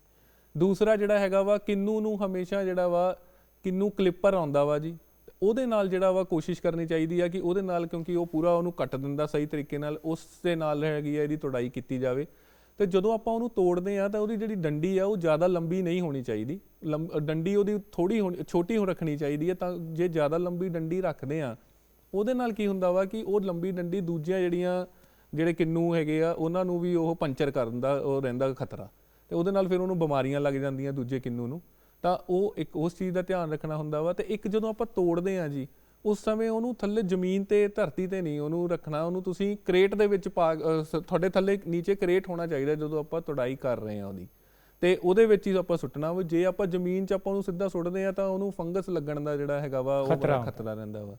ਦੂਸਰਾ ਜਿਹੜਾ ਹੈਗਾ ਵਾ, ਕਿੰਨੂ ਨੂੰ ਹਮੇਸ਼ਾ ਜਿਹੜਾ ਵਾ, ਕਿੰਨੂ ਕਲਿੱਪਰ ਆਉਂਦਾ ਵਾ ਜੀ, ਉਹਦੇ ਨਾਲ ਜਿਹੜਾ ਵਾ ਕੋਸ਼ਿਸ਼ ਕਰਨੀ ਚਾਹੀਦੀ ਆ ਕਿ ਉਹਦੇ ਨਾਲ ਕਿਉਂਕਿ ਉਹ ਪੂਰਾ ਉਹਨੂੰ ਕੱਟ ਦਿੰਦਾ ਸਹੀ ਤਰੀਕੇ ਨਾਲ, ਉਸ ਦੇ ਨਾਲ ਹੈਗੀ ਆ ਇਹਦੀ ਤੁੜਾਈ ਕੀਤੀ ਜਾਵੇ। ਤੇ ਜਦੋਂ ਆਪਾਂ ਉਹਨੂੰ ਤੋੜਦੇ ਆ, ਤਾਂ ਉਹਦੀ ਜਿਹੜੀ ਡੰਡੀ ਆ, ਉਹ ਜ਼ਿਆਦਾ ਲੰਬੀ ਨਹੀਂ ਹੋਣੀ ਚਾਹੀਦੀ। ਲੰਬ- ਡੰਡੀ ਉਹਦੀ ਥੋੜੀ ਛੋਟੀ ਹੋ ਰੱਖਣੀ ਚਾਹੀਦੀ ਹੈ ਤਾਂ ਜੇ ਜ਼ਿਆਦਾ ਲੰਬੀ ਡੰਡੀ ਰੱਖਦੇ ਆ ਉਹਦੇ ਨਾਲ ਕੀ ਹੁੰਦਾ ਵਾ ਕਿ ਉਹ ਲੰਬੀ ਡੰਡੀ ਦੂਜੀਆਂ ਜਿਹੜੀਆਂ ਜਿਹੜੇ ਕਿੰਨੂ ਹੈਗੇ ਆ ਉਹਨਾਂ ਨੂੰ ਵੀ ਉਹ ਪੰਚਰ ਕਰਨ ਦਾ ਉਹ ਰਹਿੰਦਾ ਖਤਰਾ। ਤੇ ਉਹਦੇ ਨਾਲ ਫਿਰ ਉਹਨੂੰ ਬਿਮਾਰੀਆਂ ਲੱਗ ਜਾਂਦੀਆਂ ਦੂਜੇ ਕਿੰਨੂ ਨੂੰ। ਤਾਂ ਉਹ ਇੱਕ ਉਸ ਚੀਜ਼ ਦਾ ਧਿਆਨ ਰੱਖਣਾ ਹੁੰਦਾ ਵਾ ਤੇ ਇੱਕ ਜਦੋਂ ਆਪਾਂ ਤੋੜਦੇ ਆ ਜੀ ਉਸ ਸਮੇਂ ਉਹਨੂੰ ਥੱਲੇ ਜ਼ਮੀਨ ਤੇ ਧਰਤੀ ਤੇ ਨਹੀਂ ਉਹਨੂੰ ਰੱਖਣਾ ਉਹਨੂੰ ਤੁਸੀਂ ਕ੍ਰੇਟ ਦੇ ਵਿੱਚ ਪਾ ਤੁਹਾਡੇ ਥੱਲੇ ਨੀਚੇ ਕ੍ਰੇਟ ਹੋਣਾ ਚਾਹੀਦਾ ਜਦੋਂ ਆਪਾਂ ਤੁੜਾਈ ਕਰ ਰਹੇ ਆ ਉਹਦੀ। ਤੇ ਉਹਦੇ ਵਿੱਚ ਹੀ ਆਪਾਂ ਸੁੱਟਣਾ ਵਾ ਜੇ ਆਪਾਂ ਜ਼ਮੀਨ 'ਚ ਆਪਾਂ ਉਹਨੂੰ ਸਿੱਧਾ ਸੁੱਟਦੇ ਆ ਤਾਂ ਉਹਨੂੰ ਫੰਗਸ ਲੱਗਣ ਦਾ ਜਿਹੜਾ ਹੈਗਾ ਵਾ ਉਹ ਬੜਾ। ਖਤਰਾ ਰਹਿੰਦਾ ਵਾ।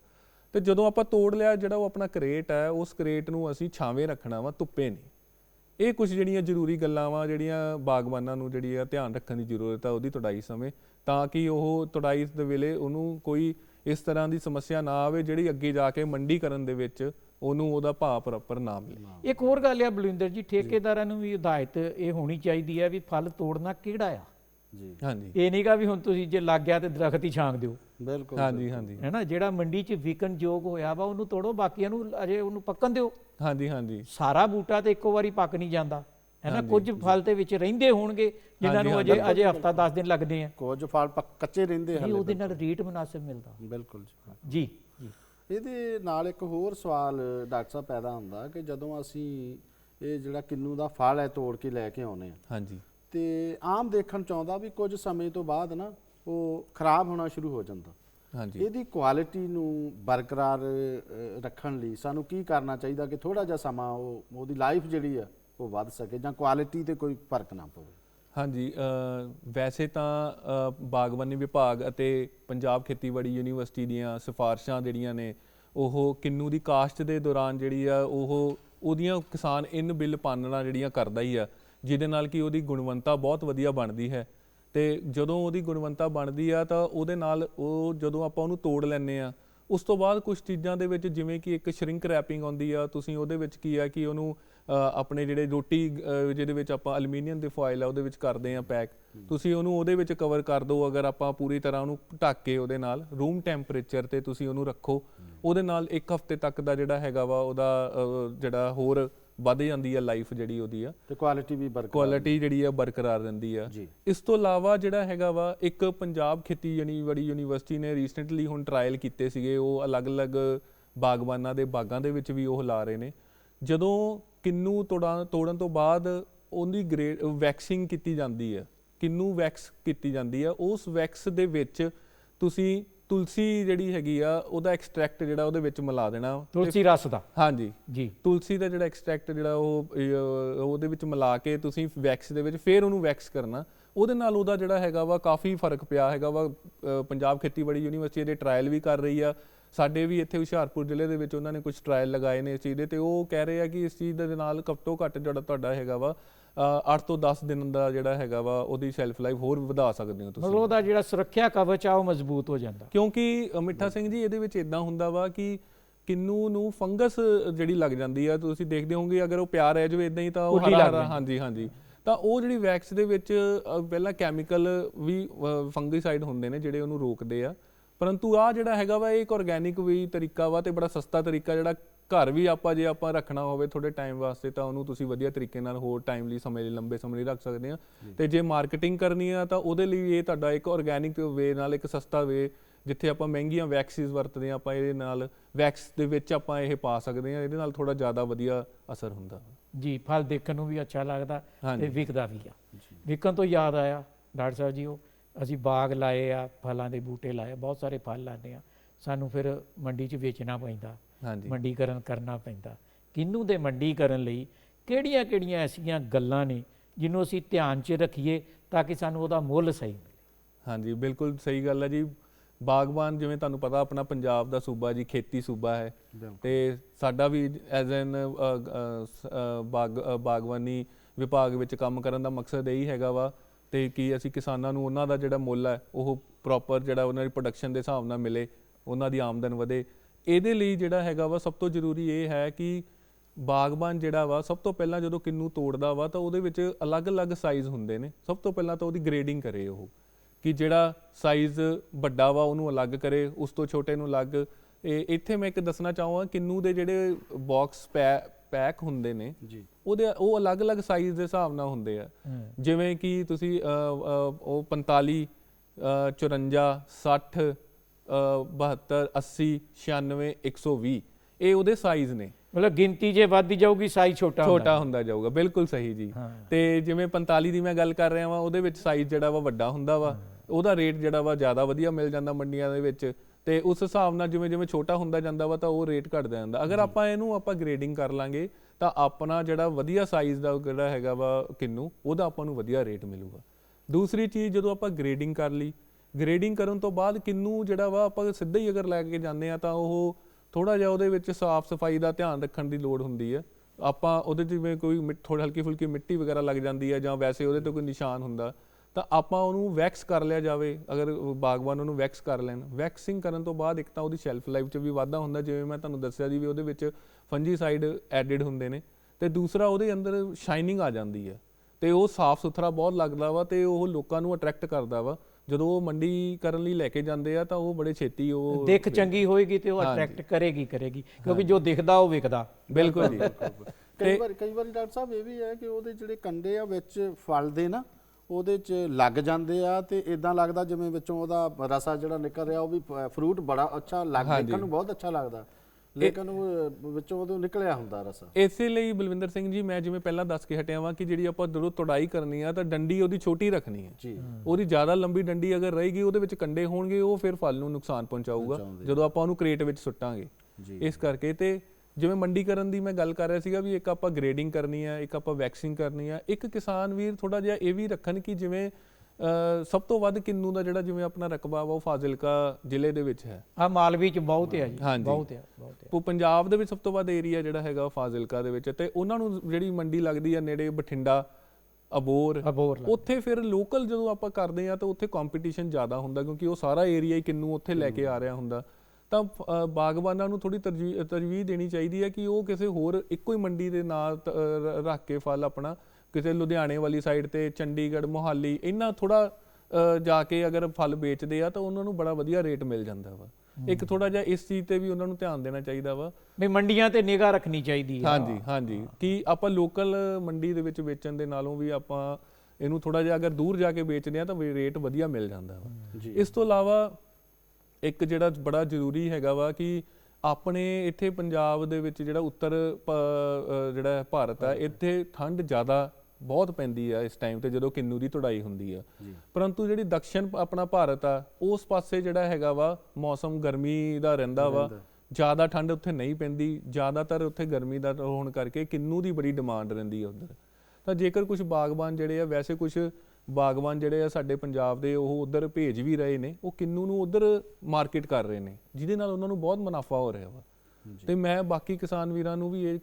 ਤੇ ਜਦੋਂ ਆਪਾਂ ਤੋੜ ਲਿਆ ਜਿਹੜਾ ਉਹ ਆਪਣਾ ਕਰੇਟ ਹੈ, ਉਸ ਕਰੇਟ ਨੂੰ ਅਸੀਂ ਛਾਵੇਂ ਰੱਖਣਾ ਵਾ, ਧੁੱਪੇ ਨਹੀਂ। ਇਹ ਕੁਝ ਜਿਹੜੀਆਂ ਜ਼ਰੂਰੀ ਗੱਲਾਂ ਵਾ, ਜਿਹੜੀਆਂ ਬਾਗਬਾਨਾਂ ਨੂੰ ਜਿਹੜੀ ਆ ਧਿਆਨ ਰੱਖਣ ਦੀ ਜ਼ਰੂਰਤ ਆ ਉਹਦੀ ਤੁੜਾਈ ਸਮੇਂ, ਤਾਂ ਕਿ ਉਹ ਤੁੜਾਈ ਦੇ ਵੇਲੇ ਉਹਨੂੰ ਕੋਈ ਇਸ ਤਰ੍ਹਾਂ ਦੀ ਸਮੱਸਿਆ ਨਾ ਆਵੇ, ਜਿਹੜੀ ਅੱਗੇ ਜਾ ਕੇ ਮੰਡੀ ਕਰਨ ਦੇ ਵਿੱਚ ਉਹਨੂੰ ਉਹਦਾ ਭਾਅ ਪ੍ਰੋਪਰ ਨਾ ਮਿਲੇ। ਇੱਕ ਹੋਰ ਗੱਲ ਆ ਬਲਵਿੰਦਰ ਜੀ, ਠੇਕੇਦਾਰਾਂ ਨੂੰ ਵੀ ਹਦਾਇਤ ਇਹ ਹੋਣੀ ਚਾਹੀਦੀ ਹੈ ਵੀ ਫਲ ਤੋੜਨਾ ਕਿਹੜਾ ਆ? ਜੀ। ਹਾਂਜੀ। ਇਹ ਨਹੀਂਗਾ ਵੀ ਹੁਣ ਤੁਸੀਂ ਜੇ ਲੱਗ ਗਿਆ ਤੇ ਦਰਖਤ ਹੀ ਛਾਂਗ ਦਿਓ। ਬਿਲਕੁਲ ਹਾਂਜੀ ਹਾਂਜੀ। ਹੈਨਾ ਜਿਹੜਾ ਮੰਡੀ 'ਚ ਵਿਕਣ ਯੋਗ ਹੋਇਆ ਵਾ ਉਹਨੂੰ ਤੋੜੋ ਬਾਕੀਆਂ ਨੂੰ ਅਜੇ ਉਹਨੂੰ ਪੱਕਣ ਦਿਓ। ਹਾਂਜੀ ਹਾਂਜੀ। ਸਾਰਾ ਬੂਟਾ ਤੇ ਇੱਕੋ ਵਾਰੀ ਪੱਕ ਨਹੀਂ ਜਾਂਦਾ। ਹੈਨਾ ਕੁਝ ਫਲ ਤੇ ਵਿੱਚ ਰਹਿੰਦੇ ਹੋਣਗੇ ਜਿਨ੍ਹਾਂ ਨੂੰ ਅਜੇ ਅਜੇ ਹਫਤਾ 10 ਦਿਨ ਲੱਗਦੇ ਆ। ਕੁਝ ਫਲ ਪੱਕ- ਕੱਚੇ ਰਹਿੰਦੇ ਹਨ ਉਹਦੇ ਨਾਲ ਰੇਟ ਮੁਨਾਸਿਬ ਮਿਲਦਾ। ਬਿਲਕੁਲ ਜੀ। ਜੀ। ਜੀ ਇਹਦੇ ਨਾਲ ਇੱਕ ਹੋਰ ਸਵਾਲ ਡਾਕਟਰ ਸਾਹਿਬ ਪੈਦਾ ਹੁੰਦਾ ਕਿ ਜਦੋਂ ਅਸੀਂ ਇਹ ਜਿਹੜਾ ਕਿੰਨੂ ਦਾ ਫਲ ਹੈ ਤੋੜ ਕੇ ਲੈ ਕੇ ਆਉਨੇ ਆ ਹਾਂਜੀ। ਤੇ ਆਮ ਦੇਖਣ ਚ ਆਉਂਦਾ ਵੀ ਕੁਝ ਸਮੇਂ ਤੋਂ ਬਾਅਦ ਨਾ ਉਹ ਖਰਾਬ ਹੋਣਾ ਸ਼ੁਰੂ ਹੋ ਜਾਂਦਾ। ਹਾਂਜੀ। ਇਹਦੀ ਕੁਆਲਿਟੀ ਨੂੰ ਬਰਕਰਾਰ ਰੱਖਣ ਲਈ ਸਾਨੂੰ ਕੀ ਕਰਨਾ ਚਾਹੀਦਾ ਕਿ ਥੋੜਾ ਜਿਹਾ ਸਮਾਂ ਉਹ ਉਹਦੀ ਲਾਈਫ ਜਿਹੜੀ ਆ ਉਹ ਵੱਧ ਸਕੇ ਜਾਂ ਕੁਆਲਿਟੀ ਤੇ ਕੋਈ ਫ਼ਰਕ ਨਾ ਪਵੇ। ਹਾਂਜੀ ਵੈਸੇ ਤਾਂ ਬਾਗਬਾਨੀ ਵਿਭਾਗ ਅਤੇ ਪੰਜਾਬ ਖੇਤੀਬਾੜੀ ਯੂਨੀਵਰਸਿਟੀ ਦੀਆਂ ਸਿਫਾਰਸ਼ਾਂ ਜਿਹੜੀਆਂ ਨੇ ਉਹ ਕਿੰਨੂ ਦੀ ਕਾਸ਼ਤ ਦੇ ਦੌਰਾਨ ਜਿਹੜੀ ਆ ਉਹ ਉਹਦੀਆਂ ਕਿਸਾਨ ਇਨ ਬਿੱਲ ਪਾਲਣਾ ਜਿਹੜੀਆਂ ਕਰਦਾ ਹੀ ਆ। ਜਿਹਦੇ ਨਾਲ ਕਿ ਉਹਦੀ ਗੁਣਵੰਤਾ ਬਹੁਤ ਵਧੀਆ ਬਣਦੀ ਹੈ। ਤੇ ਜਦੋਂ ਉਹਦੀ ਗੁਣਵੰਤਾ ਬਣਦੀ ਆ ਤਾਂ ਉਹਦੇ ਨਾਲ ਉਹ ਜਦੋਂ ਆਪਾਂ ਉਹਨੂੰ ਤੋੜ ਲੈਂਦੇ ਆ, ਉਸ ਤੋਂ ਬਾਅਦ ਕੁਝ ਚੀਜ਼ਾਂ ਦੇ ਵਿੱਚ ਜਿਵੇਂ ਕਿ ਇੱਕ ਸ਼ਰਿੰਕ ਰੈਪਿੰਗ ਆਉਂਦੀ ਆ, ਤੁਸੀਂ ਉਹਦੇ ਵਿੱਚ ਕੀ ਆ ਕਿ ਉਹਨੂੰ ਆਪਣੇ ਜਿਹੜੇ ਰੋਟੀ ਜਿਹਦੇ ਵਿੱਚ ਆਪਾਂ ਐਲੂਮੀਨੀਅਮ ਦੇ ਫੋਇਲ ਆ, ਉਹਦੇ ਵਿੱਚ ਕਰਦੇ ਆ ਪੈਕ। ਤੁਸੀਂ ਉਹਨੂੰ ਉਹਦੇ ਵਿੱਚ ਕਵਰ ਕਰ ਦਿਓ, ਅਗਰ ਆਪਾਂ ਪੂਰੀ ਤਰ੍ਹਾਂ ਉਹਨੂੰ ਢੱਕ ਕੇ ਉਹਦੇ ਨਾਲ, ਰੂਮ ਟੈਂਪਰੇਚਰ ਤੇ ਤੁਸੀਂ ਉਹਨੂੰ ਰੱਖੋ। ਉਹਦੇ ਨਾਲ ਇੱਕ ਹਫ਼ਤੇ ਤੱਕ ਦਾ ਜਿਹੜਾ ਹੈਗਾ ਵਾ, ਉਹਦਾ ਜਿਹੜਾ ਹੋਰ ਵੱਧ ਜਾਂਦੀ ਆ ਲਾਈਫ ਜਿਹੜੀ ਉਹਦੀ ਆ। ਤੇ ਕੁਆਲਿਟੀ ਵੀ ਬਰਕਰਾਰ ਕੁਆਲਿਟੀ ਜਿਹੜੀ ਆ ਬਰਕਰਾਰ ਰਹਿੰਦੀ ਆ। ਇਸ ਤੋਂ ਇਲਾਵਾ ਜਿਹੜਾ ਹੈਗਾ ਵਾ ਇੱਕ ਪੰਜਾਬ ਖੇਤੀ ਯੂਨੀਵਰਸਿਟੀ ਯੂਨੀਵਰਸਿਟੀ ਨੇ ਰੀਸੈਂਟਲੀ ਹੁਣ ਟਰਾਇਲ ਕੀਤੇ ਸੀਗੇ ਉਹ ਅਲੱਗ-ਅਲੱਗ ਬਾਗਬਾਨਾਂ ਦੇ ਬਾਗਾਂ ਦੇ ਵਿੱਚ ਵੀ ਉਹ ਲਾ ਰਹੇ ਨੇ। ਜਦੋਂ ਕਿੰਨੂ ਤੋੜਾਂ ਤੋੜਨ ਤੋਂ ਬਾਅਦ ਉਹਦੀ ਗ੍ਰੇਡ ਵੈਕਸਿੰਗ ਕੀਤੀ ਜਾਂਦੀ ਹੈ ਕਿੰਨੂ ਵੈਕਸ ਕੀਤੀ ਜਾਂਦੀ ਆ ਉਸ ਵੈਕਸ ਦੇ ਵਿੱਚ ਤੁਸੀਂ ਤੁਲਸੀ ਜਿਹੜੀ ਹੈਗੀ ਆ ਉਹਦਾ ਐਕਸਟ੍ਰੈਕਟ ਜਿਹੜਾ ਉਹਦੇ ਵਿੱਚ ਮਿਲਾ ਦੇਣਾ। ਤੁਲਸੀ ਰਸ ਦਾ? ਹਾਂਜੀ। ਜੀ। ਤੁਲਸੀ ਦਾ ਜਿਹੜਾ ਐਕਸਟ੍ਰੈਕਟ ਜਿਹੜਾ ਉਹ ਉਹਦੇ ਵਿੱਚ ਮਿਲਾ ਕੇ ਤੁਸੀਂ ਵੈਕਸ ਦੇ ਵਿੱਚ ਫੇਰ ਉਹਨੂੰ ਵੈਕਸ ਕਰਨਾ। ਉਹਦੇ ਨਾਲ ਉਹਦਾ ਜਿਹੜਾ ਹੈਗਾ ਵਾ ਕਾਫੀ ਫ਼ਰਕ ਪਿਆ ਹੈਗਾ ਵਾ। ਪੰਜਾਬ ਖੇਤੀਬਾੜੀ ਯੂਨੀਵਰਸਿਟੀ ਦੇ ਟਰਾਇਲ ਵੀ ਕਰ ਰਹੀ ਆ। ਸਾਡੇ ਵੀ ਇੱਥੇ ਹੁਸ਼ਿਆਰਪੁਰ ਜ਼ਿਲ੍ਹੇ ਦੇ ਵਿੱਚ ਉਹਨਾਂ ਨੇ ਕੁਝ ਟਰਾਇਲ ਲਗਾਏ ਨੇ ਇਸ ਚੀਜ਼ ਦੇ ਤੇ ਉਹ ਕਹਿ ਰਹੇ ਆ ਕਿ ਇਸ ਚੀਜ਼ ਦੇ ਨਾਲ ਘੱਟੋ ਘੱਟ ਜਿਹੜਾ ਤੁਹਾਡਾ ਹੈਗਾ ਵਾ 8 ਤੋਂ 10 ਦਿਨ ਦਾ ਜਿਹੜਾ ਹੈਗਾ ਵਾ ਉਹਦੀ ਸ਼ੈਲਫ ਲਾਈਫ ਹੋਰ ਵਧਾ ਸਕਦੇ ਹੋ ਤੁਸੀਂ। ਮਤਲਬ ਉਹਦਾ ਜਿਹੜਾ ਸੁਰੱਖਿਆ ਕਵਚ ਆ ਉਹ ਮਜ਼ਬੂਤ ਹੋ ਜਾਂਦਾ। ਕਿਉਂਕਿ ਮਿੱਠਾ ਸਿੰਘ ਜੀ ਇਹਦੇ ਵਿੱਚ ਇਦਾਂ ਹੁੰਦਾ ਵਾ ਕਿ ਕਿੰਨੂ ਨੂੰ ਫੰਗਸ ਜਿਹੜੀ ਲੱਗ ਜਾਂਦੀ ਆ ਤੁਸੀਂ ਦੇਖਦੇ ਹੋਵੋਗੇ ਅਗਰ ਉਹ ਪਿਆ ਰਹਿ ਜਾਵੇ ਇਦਾਂ ਹੀ ਤਾਂ ਉਹ ਹਰਾ। ਹਾਂਜੀ ਹਾਂਜੀ। ਤਾਂ ਉਹ ਜਿਹੜੀ ਵੈਕਸ ਦੇ ਵਿੱਚ ਪਹਿਲਾਂ ਕੈਮੀਕਲ ਵੀ ਫੰਗੀਸਾਈਡ ਹੁੰਦੇ ਨੇ ਜਿਹੜੇ ਉਹਨੂੰ ਰੋਕਦੇ ਆ। ਪਰੰਤੂ ਆ ਜਿਹੜਾ ਹੈਗਾ ਵਾ ਇਹ ਇੱਕ ਆਰਗੈਨਿਕ ਵੀ ਤਰੀਕਾ ਵਾ ਤੇ ਬੜਾ ਸਸਤਾ ਤਰੀਕਾ ਜਿਹੜਾ ਘਰ ਵੀ ਆਪਾਂ ਜੇ ਆਪਾਂ ਰੱਖਣਾ ਹੋਵੇ ਥੋੜੇ ਟਾਈਮ ਵਾਸਤੇ ਤਾਂ ਉਹਨੂੰ ਤੁਸੀਂ ਵਧੀਆ ਤਰੀਕੇ ਨਾਲ ਹੋਰ ਟਾਈਮ ਲਈ ਸਮੇਂ ਲਈ ਲੰਬੇ ਸਮੇਂ ਲਈ ਰੱਖ ਸਕਦੇ ਆ ਤੇ ਜੇ ਮਾਰਕੀਟਿੰਗ ਕਰਨੀ ਆ ਤਾਂ ਉਹਦੇ ਲਈ ਇਹ ਤੁਹਾਡਾ ਇੱਕ ਆਰਗੈਨਿਕ ਵੇ ਨਾਲ ਇੱਕ ਸਸਤਾ ਵੇ ਜਿੱਥੇ ਆਪਾਂ ਮਹਿੰਗੀਆਂ ਵੈਕਸਿਸ ਵਰਤਦੇ ਆ ਆਪਾਂ ਇਹਦੇ ਨਾਲ ਵੈਕਸ ਦੇ ਵਿੱਚ ਆਪਾਂ ਇਹ ਪਾ ਸਕਦੇ ਆ ਇਹਦੇ ਨਾਲ ਥੋੜਾ ਜ਼ਿਆਦਾ ਵਧੀਆ ਅਸਰ ਹੁੰਦਾ। ਜੀ ਫਲ ਦੇਖਣ ਨੂੰ ਵੀ ਅੱਛਾ ਲੱਗਦਾ ਤੇ। ਵਿਕਦਾ ਵੀ ਆ। ਵਿਕਣ ਤੋਂ ਯਾਦ ਆਇਆ ਡਾਕਟਰ ਸਾਹਿਬ ਜੀ ਉਹ ਅਸੀਂ ਬਾਗ ਲਾਏ ਆ ਫਲਾਂ ਦੇ ਬੂਟੇ ਲਾਏ ਬਹੁਤ ਸਾਰੇ ਫਲ ਲਾਉਂਦੇ ਆ। ਸਾਨੂੰ ਫਿਰ ਮੰਡੀ 'ਚ ਵੇਚਣਾ ਪੈਂਦਾ। ਮੰਡੀਕਰਨ ਕਰਨਾ ਪੈਂਦਾ। ਕਿੰਨੂ ਦੇ ਮੰਡੀਕਰਨ ਲਈ? ਕਿਹੜੀਆਂ-ਕਿਹੜੀਆਂ ਐਸੀਆਂ ਗੱਲਾਂ ਨੇ ਜਿਹਨੂੰ ਅਸੀਂ ਧਿਆਨ 'ਚ ਰੱਖੀਏ ਤਾਂ ਕਿ ਸਾਨੂੰ ਉਹਦਾ ਮੁੱਲ ਸਹੀ ਮਿਲੇ? ਹਾਂਜੀ ਬਿਲਕੁਲ ਸਹੀ ਗੱਲ ਹੈ ਜੀ। ਬਾਗਬਾਨ ਜਿਵੇਂ ਤੁਹਾਨੂੰ ਪਤਾ ਆਪਣਾ ਪੰਜਾਬ ਦਾ ਸੂਬਾ ਜੀ ਖੇਤੀ ਸੂਬਾ ਹੈ। ਤੇ ਸਾਡਾ ਵੀ ਐਜ਼ ਐਨ ਬਾਗ ਬਾਗਬਾਨੀ ਵਿਭਾਗ ਵਿੱਚ ਕੰਮ ਕਰਨ ਦਾ ਮਕਸਦ ਇਹੀ ਹੈਗਾ ਵਾ ਤੇ ਕਿ ਅਸੀਂ ਕਿਸਾਨਾਂ ਨੂੰ ਉਹਨਾਂ ਦਾ ਜਿਹੜਾ ਮੁੱਲ ਹੈ ਉਹ ਪ੍ਰੋਪਰ ਜਿਹੜਾ ਉਹਨਾਂ ਦੀ ਪ੍ਰੋਡਕਸ਼ਨ ਦੇ ਹਿਸਾਬ ਨਾਲ ਮਿਲੇ ਉਹਨਾਂ ਦੀ ਆਮਦਨ ਵਧੇ। ਇਹਦੇ ਲਈ ਜਿਹੜਾ ਹੈਗਾ ਵਾ ਸਭ ਤੋਂ ਜ਼ਰੂਰੀ ਇਹ ਹੈ ਕਿ ਬਾਗਬਾਨ ਜਿਹੜਾ ਵਾ ਸਭ ਤੋਂ ਪਹਿਲਾਂ ਜਦੋਂ ਕਿੰਨੂ ਤੋੜਦਾ ਵਾ ਤਾਂ ਉਹਦੇ ਵਿੱਚ ਅਲੱਗ-ਅਲੱਗ ਸਾਈਜ਼ ਹੁੰਦੇ ਨੇ। ਸਭ ਤੋਂ ਪਹਿਲਾਂ ਤਾਂ ਉਹਦੀ ਗ੍ਰੇਡਿੰਗ ਕਰੇ ਉਹ। ਕਿ ਜਿਹੜਾ ਸਾਈਜ਼ ਵੱਡਾ ਵਾ ਉਹਨੂੰ ਅਲੱਗ ਕਰੇ ਉਸ ਤੋਂ ਛੋਟੇ ਨੂੰ ਅਲੱਗ। ਇਹ ਇੱਥੇ ਮੈਂ ਇੱਕ ਦੱਸਣਾ ਚਾਹਾਂਗਾ ਕਿੰਨੂ ਦੇ ਜਿਹੜੇ ਬਾਕਸ ਪੈਕ ਹੁੰਦੇ ਨੇ ਜੀ। ਉਹਦੇ ਉਹ ਅਲੱਗ-ਅਲੱਗ ਸਾਈਜ਼ ਦੇ ਹਿਸਾਬ ਨਾਲ ਹੁੰਦੇ ਆ। ਜਿਵੇਂ ਕਿ ਤੁਸੀਂ ਉਹ 45 ਅ, 54 60 ਅ, 72 80 96 120 ਇਹ ਉਹਦੇ ਸਾਈਜ਼ ਨੇ। ਮਤਲਬ ਗਿਣਤੀ ਜੇ ਵੱਧਦੀ ਜਾਊਗੀ ਸਾਈਜ਼ ਛੋਟਾ ਹੁੰਦਾ। ਛੋਟਾ ਹੁੰਦਾ ਜਾਊਗਾ ਬਿਲਕੁਲ ਸਹੀ ਜੀ। ਤੇ ਜਿਵੇਂ 45 ਦੀ ਮੈਂ ਗੱਲ ਕਰ ਰਿਹਾ ਵਾਂ ਉਹਦੇ ਵਿੱਚ ਸਾਈਜ਼ ਜਿਹੜਾ ਵਾ ਵੱਡਾ ਹੁੰਦਾ ਵਾ। ਉਹਦਾ ਰੇਟ ਜਿਹੜਾ ਵਾ ਜ਼ਿਆਦਾ ਵਧੀਆ ਮਿਲ ਜਾਂਦਾ ਮੰਡੀਆਂ ਦੇ ਵਿੱਚ। ਤੇ ਉਸ ਹਿਸਾਬ ਨਾਲ ਜਿਵੇਂ ਜਿਵੇਂ ਛੋਟਾ ਹੁੰਦਾ ਜਾਂਦਾ ਵਾ ਤਾਂ ਉਹ ਰੇਟ ਘਟਦਾ ਜਾਂਦਾ। ਅਗਰ ਆਪਾਂ ਇਹਨੂੰ ਆਪਾਂ ਗ੍ਰੇਡਿੰਗ ਕਰ ਲਾਂਗੇ ਤਾਂ ਆਪਣਾ ਜਿਹੜਾ ਵਧੀਆ ਸਾਈਜ਼ ਦਾ ਜਿਹੜਾ ਹੈਗਾ ਵਾ ਕਿੰਨੂ ਉਹਦਾ ਆਪਾਂ ਨੂੰ ਵਧੀਆ ਰੇਟ ਮਿਲੂਗਾ। ਦੂਸਰੀ ਚੀਜ਼ ਜਦੋਂ ਆਪਾਂ ਗ੍ਰੇਡਿੰਗ ਕਰ ਲਈ ਗ੍ਰੇਡਿੰਗ ਕਰਨ ਤੋਂ ਬਾਅਦ ਕਿੰਨੂ ਜਿਹੜਾ ਵਾ, ਆਪਾਂ ਸਿੱਧਾ ਹੀ ਅਗਰ ਲੈ ਕੇ ਜਾਂਦੇ ਆ ਤਾਂ ਉਹ ਥੋੜਾ ਜਿਹਾ ਉਹਦੇ ਵਿੱਚ ਸਾਫ਼ ਸਫ਼ਾਈ ਦਾ ਧਿਆਨ ਰੱਖਣ ਦੀ ਲੋੜ ਹੁੰਦੀ ਹੈ। ਆਪਾਂ ਉਹਦੇ 'ਚ ਜਿਵੇਂ ਕੋਈ ਥੋੜੀ ਹਲਕੀ ਫੁਲਕੀ ਮਿੱਟੀ ਵਗੈਰਾ ਲੱਗ ਜਾਂਦੀ ਹੈ ਜਾਂ ਵੈਸੇ ਉਹਦੇ ਤੇ ਕੋਈ ਨਿਸ਼ਾਨ ਹੁੰਦਾ, ਤਾਂ ਆਪਾਂ ਉਹਨੂੰ ਵੈਕਸ ਕਰ ਲਿਆ ਜਾਵੇ, ਅਗਰ ਬਾਗਬਾਨ ਉਹਨੂੰ ਵੈਕਸ ਕਰ ਲੈਣ। ਵੈਕਸਿੰਗ ਕਰਨ ਤੋਂ ਬਾਅਦ ਇੱਕ ਤਾਂ ਉਹਦੀ ਸ਼ੈਲਫ ਲਾਈਫ 'ਚ ਵੀ ਵਾਧਾ ਹੁੰਦਾ, ਜਿਵੇਂ ਮੈਂ ਤੁਹਾਨੂੰ ਦੱਸਿਆ ਜੀ ਵੀ ਉਹਦੇ ਵਿੱਚ ਫੰਜੀਸਾਈਡ ਐਡਿਡ ਹੁੰਦੇ ਨੇ, ਤੇ ਦੂਸਰਾ ਉਹਦੇ ਅੰਦਰ ਸ਼ਾਈਨਿੰਗ ਆ ਜਾਂਦੀ ਹੈ, ਤੇ ਉਹ ਸਾਫ਼ ਸੁਥਰਾ ਬਹੁਤ ਲੱਗਦਾ ਵਾ ਤੇ ਉਹ ਲੋਕਾਂ ਨੂੰ ਅਟਰੈਕਟ ਕਰਦਾ ਵਾ। ਜਦੋਂ ਉਹ ਮੰਡੀ ਕਰਨ ਲਈ ਲੈ ਕੇ ਜਾਂਦੇ ਆ ਤਾਂ ਉਹ ਬੜੇ ਛੇਤੀ ਉਹ ਦਿੱਖ ਚੰਗੀ ਹੋਏਗੀ ਤੇ ਉਹ ਅਟਰੈਕਟ ਕਰੇਗੀ ਕਰੇਗੀ। ਕਿਉਂਕਿ ਜੋ ਦਿਖਦਾ ਉਹ ਵਿਕਦਾ। ਬਿਲਕੁਲ ਜੀ। ਕਈ ਵਾਰ ਕਈ ਵਾਰੀ ਡਾਕਟਰ ਸਾਹਿਬ ਇਹ ਵੀ ਹੈ ਕਿ ਉਹਦੇ ਜਿਹੜੇ ਕੰਡੇ ਆ ਵਿੱਚ ਫਲ ਦੇ ਨਾ ਉਹਦੇ ਚ ਲੱਗ ਜਾਂਦੇ ਆ ਤੇ ਇਦਾਂ ਲੱਗਦਾ ਜਿਵੇਂ ਵਿੱਚੋਂ ਉਹਦਾ ਰਸਾ ਜਿਹੜਾ ਨਿਕਲ ਰਿਹਾ ਉਹ ਵੀ ਫਰੂਟ ਬੜਾ ਅੱਛਾ ਲੱਗ ਦੇਖਣ ਨੂੰ ਬਹੁਤ ਅੱਛਾ ਲੱਗਦਾ। ਲੇਕਿਨ ਉਹ ਵਿੱਚੋਂ ਉਹਦੋਂ ਨਿਕਲਿਆ ਹੁੰਦਾ ਰਸਾ। ਇਸੇ ਲਈ ਬਲਵਿੰਦਰ ਸਿੰਘ ਜੀ ਮੈਂ ਜਿਵੇਂ ਪਹਿਲਾਂ ਦੱਸ ਕੇ ਹਟਿਆ ਵਾਂ ਕਿ ਜਿਹੜੀ ਆਪਾਂ ਜਦੋਂ ਤੁੜਾਈ ਕਰਨੀ ਆ ਤਾਂ ਡੰਡੀ ਉਹਦੀ ਛੋਟੀ ਰੱਖਣੀ ਹੈ ਜੀ। ਉਹਦੀ ਜ਼ਿਆਦਾ ਲੰਬੀ ਡੰਡੀ ਅਗਰ ਰਹੇਗੀ ਉਹਦੇ ਵਿੱਚ ਕੰਡੇ ਹੋਣਗੇ ਉਹ ਫਿਰ ਫਲ ਨੂੰ ਨੁਕਸਾਨ ਪਹੁੰਚਾਊਗਾ ਜਦੋਂ ਆਪਾਂ ਉਹਨੂੰ ਕ੍ਰੇਟ ਵਿੱਚ ਸੁੱਟਾਂਗੇ। ਇਸ ਕਰਕੇ ਤੇ ਜਿਵੇਂ ਮੰਡੀਕਰਨ ਦੀ ਮੈਂ ਗੱਲ ਕਰ ਰਿਹਾ ਸੀਗਾ ਵੀ ਇੱਕ ਆਪਾਂ ਗ੍ਰੇਡਿੰਗ ਕਰਨੀ ਆ ਇੱਕ ਆਪਾਂ ਵੈਕਸਿੰਗ ਕਰਨੀ ਆ ਇੱਕ ਕਿਸਾਨ ਵੀਰ ਥੋੜਾ ਜਿਹਾ ਇਹ ਵੀ ਰੱਖਣ ਕਿ ਜਿਵੇਂ ਸਭ ਤੋਂ ਵੱਧ ਕਿੰਨੂ ਦਾ ਜਿਹੜਾ ਜਿਵੇਂ ਆਪਣਾ ਰਕਬਾ ਵਾ ਉਹ ਫਾਜ਼ਿਲਕਾ ਜ਼ਿਲ੍ਹੇ ਦੇ ਵਿੱਚ ਹੈ। ਆ ਮਾਲਵੀ ਚ ਬਹੁਤ ਹੈ ਜੀ। ਬਹੁਤ ਹੈ ਬਹੁਤ ਹੈ। ਉਹ ਪੰਜਾਬ ਦੇ ਵਿੱਚ ਸਭ ਤੋਂ ਵੱਧ ਏਰੀਆ ਜਿਹੜਾ ਹੈਗਾ ਫਾਜ਼ਿਲਕਾ ਦੇ ਵਿੱਚ ਤੇ ਉਹਨਾਂ ਨੂੰ ਜਿਹੜੀ ਮੰਡੀ ਲੱਗਦੀ ਆ ਨੇੜੇ ਬਠਿੰਡਾ ਅਬੋਰ ਉੱਥੇ ਫਿਰ ਲੋਕਲ ਜਦੋਂ ਆਪਾਂ ਕਰਦੇ ਆ ਤਾਂ ਉੱਥੇ ਕੰਪੀਟੀਸ਼ਨ ਜ਼ਿਆਦਾ ਹੁੰਦਾ ਕਿਉਂਕਿ ਉਹ ਸਾਰਾ ਏਰੀਆ ਹੀ ਕਿੰਨੂ ਉੱਥੇ ਲੈ ਕੇ ਆ ਰਿਹਾ ਹੁੰਦਾ। ਤਾਂ ਬਾਗਬਾਨਾਂ ਨੂੰ ਥੋੜੀ ਤਰਜੀਹ ਦੇਣੀ ਚਾਹੀਦੀ ਹੈ ਕਿ ਉਹ ਕਿਸੇ ਹੋਰ ਇੱਕੋ ਹੀ ਮੰਡੀ ਦੇ ਨਾਲ ਰੱਖ ਕੇ ਫਲ ਆਪਣਾ ਕਿਸੇ ਲੁਧਿਆਣੇ ਵਾਲੀ ਸਾਈਡ ਤੇ ਚੰਡੀਗੜ੍ਹ ਮੋਹਾਲੀ ਇੰਨਾ ਥੋੜਾ ਜਾ ਕੇ ਅਗਰ ਫਲ ਵੇਚਦੇ ਆ ਤਾਂ ਉਹਨਾਂ ਨੂੰ ਬੜਾ ਵਧੀਆ ਰੇਟ ਮਿਲ ਜਾਂਦਾ ਵਾ। ਇੱਕ ਥੋੜਾ ਜਿਹਾ ਇਸ ਚੀਜ਼ ਤੇ ਵੀ ਉਹਨਾਂ ਨੂੰ ਧਿਆਨ ਦੇਣਾ ਚਾਹੀਦਾ ਵਾ। ਵੀ ਮੰਡੀਆਂ ਤੇ ਨਿਗਾਹ ਰੱਖਣੀ ਚਾਹੀਦੀ ਹੈ ਹਾਂਜੀ ਹਾਂਜੀ। ਕਿ ਆਪਾਂ ਲੋਕਲ ਮੰਡੀ ਦੇ ਵਿੱਚ ਵੇਚਣ ਦੇ ਨਾਲੋਂ ਵੀ ਆਪਾਂ ਇਹਨੂੰ ਥੋੜਾ ਜਿਹਾ ਅਗਰ ਦੂਰ ਜਾ ਕੇ ਵੇਚਦੇ ਆ ਤਾਂ ਵੀ ਰੇਟ ਵਧੀਆ ਮਿਲ ਜਾਂਦਾ ਵਾ। ਇਸ ਤੋਂ ਇਲਾਵਾ ਇੱਕ ਜਿਹੜਾ ਬੜਾ ਜ਼ਰੂਰੀ ਹੈਗਾ ਵਾ ਕਿ ਆਪਣੇ ਇੱਥੇ ਪੰਜਾਬ ਦੇ ਵਿੱਚ ਜਿਹੜਾ ਉੱਤਰ ਜਿਹੜਾ ਭਾਰਤ ਆ ਇੱਥੇ ਠੰਡ ਜ਼ਿਆਦਾ ਬਹੁਤ ਪੈਂਦੀ ਆ ਇਸ ਟਾਈਮ ਤੇ ਜਦੋਂ ਕਿੰਨੂ ਦੀ ਤੁੜਾਈ ਹੁੰਦੀ ਆ। ਪਰੰਤੂ ਜਿਹੜੀ ਦਕਸ਼ਣ ਆਪਣਾ ਭਾਰਤ ਆ ਉਸ ਪਾਸੇ ਜਿਹੜਾ ਹੈਗਾ ਵਾ ਮੌਸਮ ਗਰਮੀ ਦਾ ਰਹਿੰਦਾ ਵਾ। ਜ਼ਿਆਦਾ ਠੰਡ ਉੱਥੇ ਨਹੀਂ ਪੈਂਦੀ ਜ਼ਿਆਦਾਤਰ ਉੱਥੇ ਗਰਮੀ ਦਾ ਹੋਣ ਕਰਕੇ ਕਿੰਨੂ ਦੀ ਬੜੀ ਡਿਮਾਂਡ ਰਹਿੰਦੀ ਆ ਉਧਰ। ਤਾਂ ਜੇਕਰ ਕੁਝ ਬਾਗਬਾਨ ਜਿਹੜੇ ਆ ਵੈਸੇ ਕੁਝ ਬਾਗਬਾਨ ਜਿਹੜੇ ਆ ਸਾਡੇ ਪੰਜਾਬ ਦੇ ਉਹ ਉਧਰ ਭੇਜ ਵੀ ਰਹੇ ਨੇ ਉਹ ਕਿੰਨੂ ਨੂੰ ਉਧਰ ਮਾਰਕੀਟ ਕਰ ਰਹੇ ਨੇ ਜਿਹਦੇ ਨਾਲ ਉਹਨਾਂ ਨੂੰ ਬਹੁਤ ਮੁਨਾਫਾ ਹੋ ਰਿਹਾ ਵਾ। ਤੇ ਮੈਂ ਬਾਕੀ ਕਿਸਾਨ ਵੀਰਾਂ ਨੂੰ ਵੀ ਇਹ